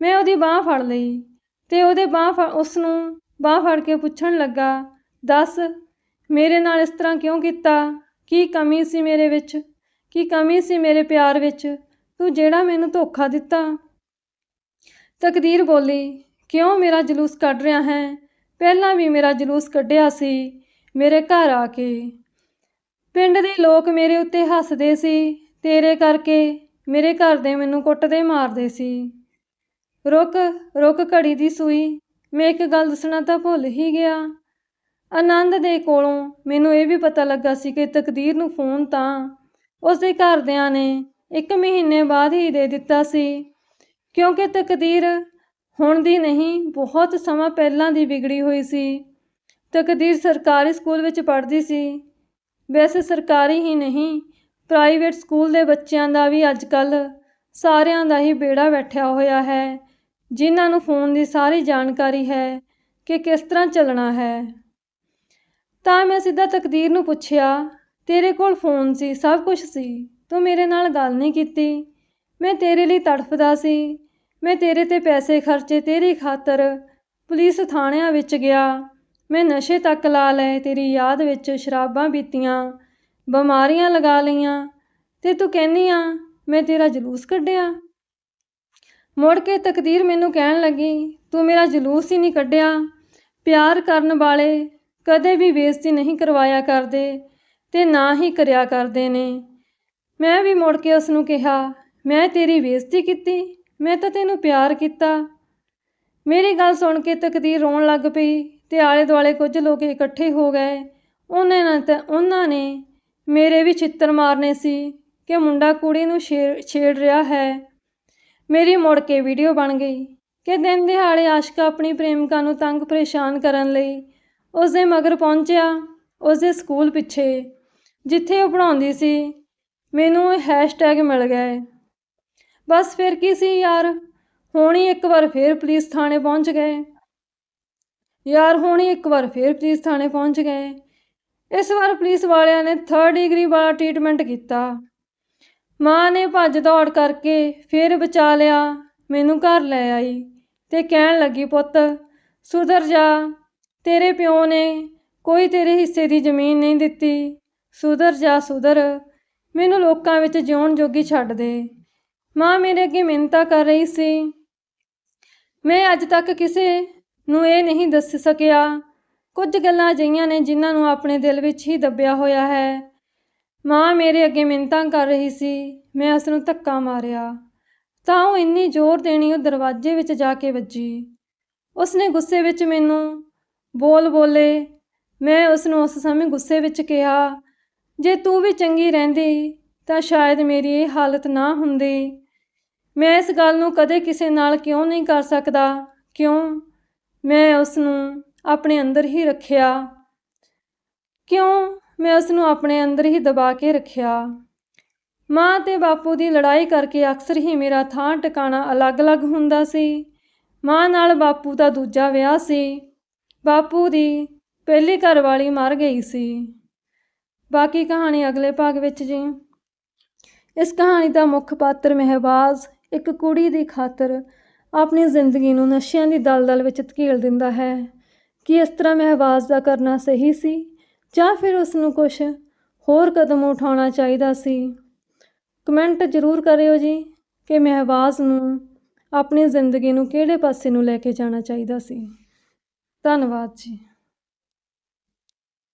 ਮੈਂ ਉਹਦੀ ਬਾਹ ਫੜ ਲਈ ਤੇ ਉਹਦੇ ਬਾਹ ਉਸ ਨੂੰ ਬਾਹ ਫੜ ਕੇ ਪੁੱਛਣ ਲੱਗਾ, ਦੱਸ, ਮੇਰੇ ਨਾਲ ਇਸ ਤਰ੍ਹਾਂ ਕਿਉਂ ਕੀਤਾ? ਕੀ ਕਮੀ ਸੀ ਮੇਰੇ ਵਿੱਚ? ਕੀ ਕਮੀ ਸੀ ਮੇਰੇ ਪਿਆਰ ਵਿੱਚ? ਤੂੰ ਜਿਹੜਾ ਮੈਨੂੰ ਧੋਖਾ ਦਿੱਤਾ? ਤਕਦੀਰ ਬੋਲੀ, ਕਿਉਂ ਮੇਰਾ ਜਲੂਸ ਕੱਢ ਰਿਹਾ ਹੈ? ਪਹਿਲਾਂ ਵੀ ਮੇਰਾ ਜਲੂਸ ਕੱਢਿਆ ਸੀ, ਮੇਰੇ ਘਰ ਆ ਕੇ। ਪਿੰਡ ਦੇ ਲੋਕ ਮੇਰੇ ਉੱਤੇ ਹੱਸਦੇ ਸੀ, ਤੇਰੇ ਕਰਕੇ ਮੇਰੇ ਘਰ ਦੇ ਮੈਨੂੰ ਕੁੱਟਦੇ ਮਾਰਦੇ ਸੀ। ਰੁਕ ਰੁਕ ਘੜੀ ਦੀ ਸੂਈ, ਮੈਂ ਇੱਕ ਗੱਲ ਦੱਸਣਾ ਤਾਂ ਭੁੱਲ ਹੀ ਗਿਆ। ਆਨੰਦ ਦੇ ਕੋਲੋਂ ਮੈਨੂੰ ਇਹ ਵੀ ਪਤਾ ਲੱਗਾ ਸੀ ਕਿ ਤਕਦੀਰ ਨੂੰ ਫੋਨ ਤਾਂ ਉਸਦੇ ਘਰਦਿਆਂ ਨੇ ਇੱਕ ਮਹੀਨੇ ਬਾਅਦ ਹੀ ਦੇ ਦਿੱਤਾ ਸੀ, ਕਿਉਂਕਿ ਤਕਦੀਰ ਹੁਣ ਦੀ ਨਹੀਂ, ਬਹੁਤ ਸਮਾਂ ਪਹਿਲਾਂ ਦੀ ਵਿਗੜੀ ਹੋਈ ਸੀ। ਤਕਦੀਰ ਸਰਕਾਰੀ ਸਕੂਲ ਵਿੱਚ ਪੜ੍ਹਦੀ ਸੀ। ਵੈਸੇ ਸਰਕਾਰੀ ਹੀ ਨਹੀਂ, ਪ੍ਰਾਈਵੇਟ ਸਕੂਲ ਦੇ ਬੱਚਿਆਂ ਦਾ ਵੀ ਅੱਜ ਕੱਲ ਸਾਰਿਆਂ ਦਾ ਹੀ ਬੇੜਾ ਬੈਠਿਆ ਹੋਇਆ ਹੈ, ਜਿਨ੍ਹਾਂ ਨੂੰ ਫੋਨ ਦੀ ਸਾਰੀ ਜਾਣਕਾਰੀ ਹੈ ਕਿ ਕਿਸ ਤਰ੍ਹਾਂ ਚੱਲਣਾ ਹੈ। ਤਾਂ ਮੈਂ ਸਿੱਧਾ ਤਕਦੀਰ ਨੂੰ ਪੁੱਛਿਆ, ਤੇਰੇ ਕੋਲ ਫੋਨ ਸੀ, ਸਭ ਕੁਝ ਸੀ, ਤੂੰ ਮੇਰੇ ਨਾਲ ਗੱਲ ਨਹੀਂ ਕੀਤੀ। ਮੈਂ ਤੇਰੇ ਲਈ ਤੜਫਦਾ ਸੀ ਮੈਂ ਤੇਰੇ ਤੇ ਪੈਸੇ ਖਰਚੇ ਤੇਰੀ ਖਾਤਰ ਪੁਲਿਸ ਥਾਣਿਆਂ ਵਿੱਚ ਗਿਆ। ਮੈਂ ਨਸ਼ੇ ਤੱਕ ਲਾ ਲਏ, ਤੇਰੀ ਯਾਦ ਵਿੱਚ ਸ਼ਰਾਬਾਂ ਪੀਤੀਆਂ ਬਿਮਾਰੀਆਂ ਲਗਾ ਲਈਆਂ। ਤੇ ਤੂੰ ਕਹਿੰਦੀ ਆ, ਮੈਂ ਤੇਰਾ ਜਲੂਸ ਕੱਢਿਆ। ਮੁੜ ਕੇ ਤਕਦੀਰ ਮੈਨੂੰ ਕਹਿਣ ਲੱਗੀ, ਤੂੰ ਮੇਰਾ ਜਲੂਸ ਹੀ ਨਹੀਂ ਕੱਢਿਆ। ਪਿਆਰ ਕਰਨ ਵਾਲੇ ਕਦੇ ਵੀ ਬੇਇੱਜ਼ਤੀ ਨਹੀਂ ਕਰਵਾਇਆ ਕਰਦੇ ਤੇ ਨਾ ਹੀ ਕਰਿਆ ਕਰਦੇ ਨੇ। ਮੈਂ ਵੀ ਮੁੜ ਕੇ ਉਸ ਨੂੰ ਕਿਹਾ, ਮੈਂ ਤੇਰੀ ਬੇਇੱਜ਼ਤੀ ਕੀਤੀ। ਮੈਂ ਤਾਂ ਤੈਨੂੰ ਪਿਆਰ ਕੀਤਾ। ਮੇਰੀ ਗੱਲ ਸੁਣ ਕੇ ਤਕਦੀਰ ਰੋਣ ਲੱਗ ਪਈ ਤੇ ਆਲੇ ਦੁਆਲੇ ਕੁਝ ਲੋਕ ਇਕੱਠੇ ਹੋ ਗਏ। ਉਹਨਾਂ ਨੇ ਤਾਂ ਉਹਨਾਂ ਨੇ ਮੇਰੇ ਵੀ ਛਿੱਤਰ ਮਾਰਨੇ ਸੀ ਕਿ ਮੁੰਡਾ ਕੁੜੀ ਨੂੰ ਛੇ- ਛੇੜ ਰਿਹਾ ਹੈ। ਮੇਰੀ ਮੁੜ ਕੇ ਵੀਡੀਓ ਬਣ ਗਈ ਕਿ ਦਿਨ ਦਿਹਾੜੇ ਆਸ਼ਕਾ ਆਪਣੀ ਪ੍ਰੇਮਿਕਾ ਨੂੰ ਤੰਗ ਪਰੇਸ਼ਾਨ ਕਰਨ ਲਈ ਉਸ ਦੇ ਮਗਰ ਪਹੁੰਚਿਆ ਉਸ ਦੇ ਸਕੂਲ ਪਿੱਛੇ, ਜਿੱਥੇ ਉਹ ਪੜ੍ਹਾਉਂਦੀ ਸੀ। ਮੈਨੂੰ ਇਹ ਹੈਸ਼ਟੈਗ ਮਿਲ ਗਏ। ਬਸ ਫਿਰ ਕੀ ਸੀ ਯਾਰ? ਹੋਣੀ ਇੱਕ ਵਾਰ ਫੇਰ ਪੁਲਿਸ ਥਾਣੇ ਪਹੁੰਚ ਗਏ। ਯਾਰ ਹੋਣੀ ਇੱਕ ਵਾਰ ਫੇਰ ਪੁਲਿਸ ਥਾਣੇ ਪਹੁੰਚ ਗਏ। ਇਸ ਵਾਰ ਪੁਲਿਸ ਵਾਲਿਆਂ ਨੇ 3rd ਡਿਗਰੀ ਵਾਲਾ ਟ੍ਰੀਟਮੈਂਟ ਕੀਤਾ। ਮਾਂ ਨੇ ਭੱਜ ਦੌੜ ਕਰਕੇ ਫੇਰ ਬਚਾ ਲਿਆ। ਮੈਨੂੰ ਘਰ ਲੈ ਆਈ ਤੇ ਕਹਿਣ ਲੱਗੀ, ਪੁੱਤ, ਸੁਧਰ ਜਾ। ਤੇਰੇ ਪਿਓ ਨੇ ਕੋਈ ਤੇਰੇ ਹਿੱਸੇ ਦੀ ਜ਼ਮੀਨ ਨਹੀਂ ਦਿੱਤੀ। ਸੁਧਰ ਜਾ, ਸੁਧਰ। ਮੈਨੂੰ ਲੋਕਾਂ ਵਿੱਚ ਜਿਉਣ ਜੋਗੀ ਛੱਡ ਦੇ। ਮਾਂ ਮੇਰੇ ਅੱਗੇ ਮਿੰਨਤਾਂ ਕਰ ਰਹੀ ਸੀ। ਮੈਂ ਅੱਜ ਤੱਕ ਕਿਸੇ ਨੂੰ ਇਹ ਨਹੀਂ ਦੱਸ ਸਕਿਆ। ਕੁਝ ਗੱਲਾਂ ਅਜਿਹੀਆਂ ਨੇ ਜਿਨ੍ਹਾਂ ਨੂੰ ਆਪਣੇ ਦਿਲ ਵਿੱਚ ਹੀ ਦੱਬਿਆ ਹੋਇਆ ਹੈ। ਮਾਂ ਮੇਰੇ ਅੱਗੇ ਮਿੰਨਤਾਂ ਕਰ ਰਹੀ ਸੀ। ਮੈਂ ਉਸ ਨੂੰ ਧੱਕਾ ਮਾਰਿਆ। ਤਾਂ ਉਹ ਇੰਨੀ ਜ਼ੋਰ ਦੇਣੀ ਉਹ ਦਰਵਾਜ਼ੇ ਵਿੱਚ ਜਾ ਕੇ ਵੱਜੀ। ਉਸਨੇ ਗੁੱਸੇ ਵਿੱਚ ਮੈਨੂੰ ਬੋਲ ਬੋਲੇ। ਮੈਂ ਉਸ ਨੂੰ ਉਸ ਸਮੇਂ ਗੁੱਸੇ ਵਿੱਚ ਕਿਹਾ, ਜੇ ਤੂੰ ਵੀ ਚੰਗੀ ਰਹਿੰਦੀ ਤਾਂ ਸ਼ਾਇਦ ਮੇਰੀ ਇਹ ਹਾਲਤ ਨਾ ਹੁੰਦੀ। ਮੈਂ ਇਸ ਗੱਲ ਨੂੰ ਕਦੇ ਕਿਸੇ ਨਾਲ ਕਿਉਂ ਨਹੀਂ ਕਰ ਸਕਦਾ? ਕਿਉਂ? ਮੈਂ ਉਸ ਨੂੰ ਆਪਣੇ ਅੰਦਰ ਹੀ ਰੱਖਿਆ। ਕਿਉਂ? ਮੈਂ ਉਸ ਨੂੰ ਆਪਣੇ ਅੰਦਰ ਹੀ ਦਬਾ ਕੇ ਰੱਖਿਆ। ਮਾਂ ਤੇ ਬਾਪੂ ਦੀ ਲੜਾਈ ਕਰਕੇ ਅਕਸਰ ਹੀ ਮੇਰਾ ਥਾਂ ਟਿਕਾਣਾ ਅਲੱਗ-ਅਲੱਗ ਹੁੰਦਾ ਸੀ। ਮਾਂ ਨਾਲ ਬਾਪੂ ਦਾ ਦੂਜਾ ਵਿਆਹ ਸੀ। ਬਾਪੂ ਦੀ ਪਹਿਲੀ ਘਰਵਾਲੀ ਮਰ ਗਈ ਸੀ। ਬਾਕੀ ਕਹਾਣੀ ਅਗਲੇ ਭਾਗ ਵਿੱਚ ਜੀ। ਇਸ ਕਹਾਣੀ ਦਾ ਮੁੱਖ ਪਾਤਰ ਮਹਿਬਾਜ਼ ਇੱਕ ਕੁੜੀ ਦੀ ਖਾਤਰ ਆਪਣੀ ਜ਼ਿੰਦਗੀ ਨੂੰ ਨਸ਼ਿਆਂ ਦੀ ਦਲਦਲ ਵਿੱਚ ਧਕੇਲ ਦਿੰਦਾ ਹੈ। ਕਿ ਇਸ ਤਰ੍ਹਾਂ ਮਹਿਬਾਜ਼ ਦਾ ਕਰਨਾ ਸਹੀ ਸੀ ਜਾਂ ਫਿਰ ਉਸ ਨੂੰ ਕੁਝ ਹੋਰ ਕਦਮ ਉਠਾਉਣਾ ਚਾਹੀਦਾ ਸੀ? ਕਮੈਂਟ ਜ਼ਰੂਰ ਕਰਿਓ ਜੀ ਕਿ ਮਹਿਬਾਜ਼ ਨੂੰ ਆਪਣੀ ਜ਼ਿੰਦਗੀ ਨੂੰ ਕਿਹੜੇ ਪਾਸੇ ਨੂੰ ਲੈ ਕੇ ਜਾਣਾ ਚਾਹੀਦਾ ਸੀ। ਧੰਨਵਾਦ ਜੀ।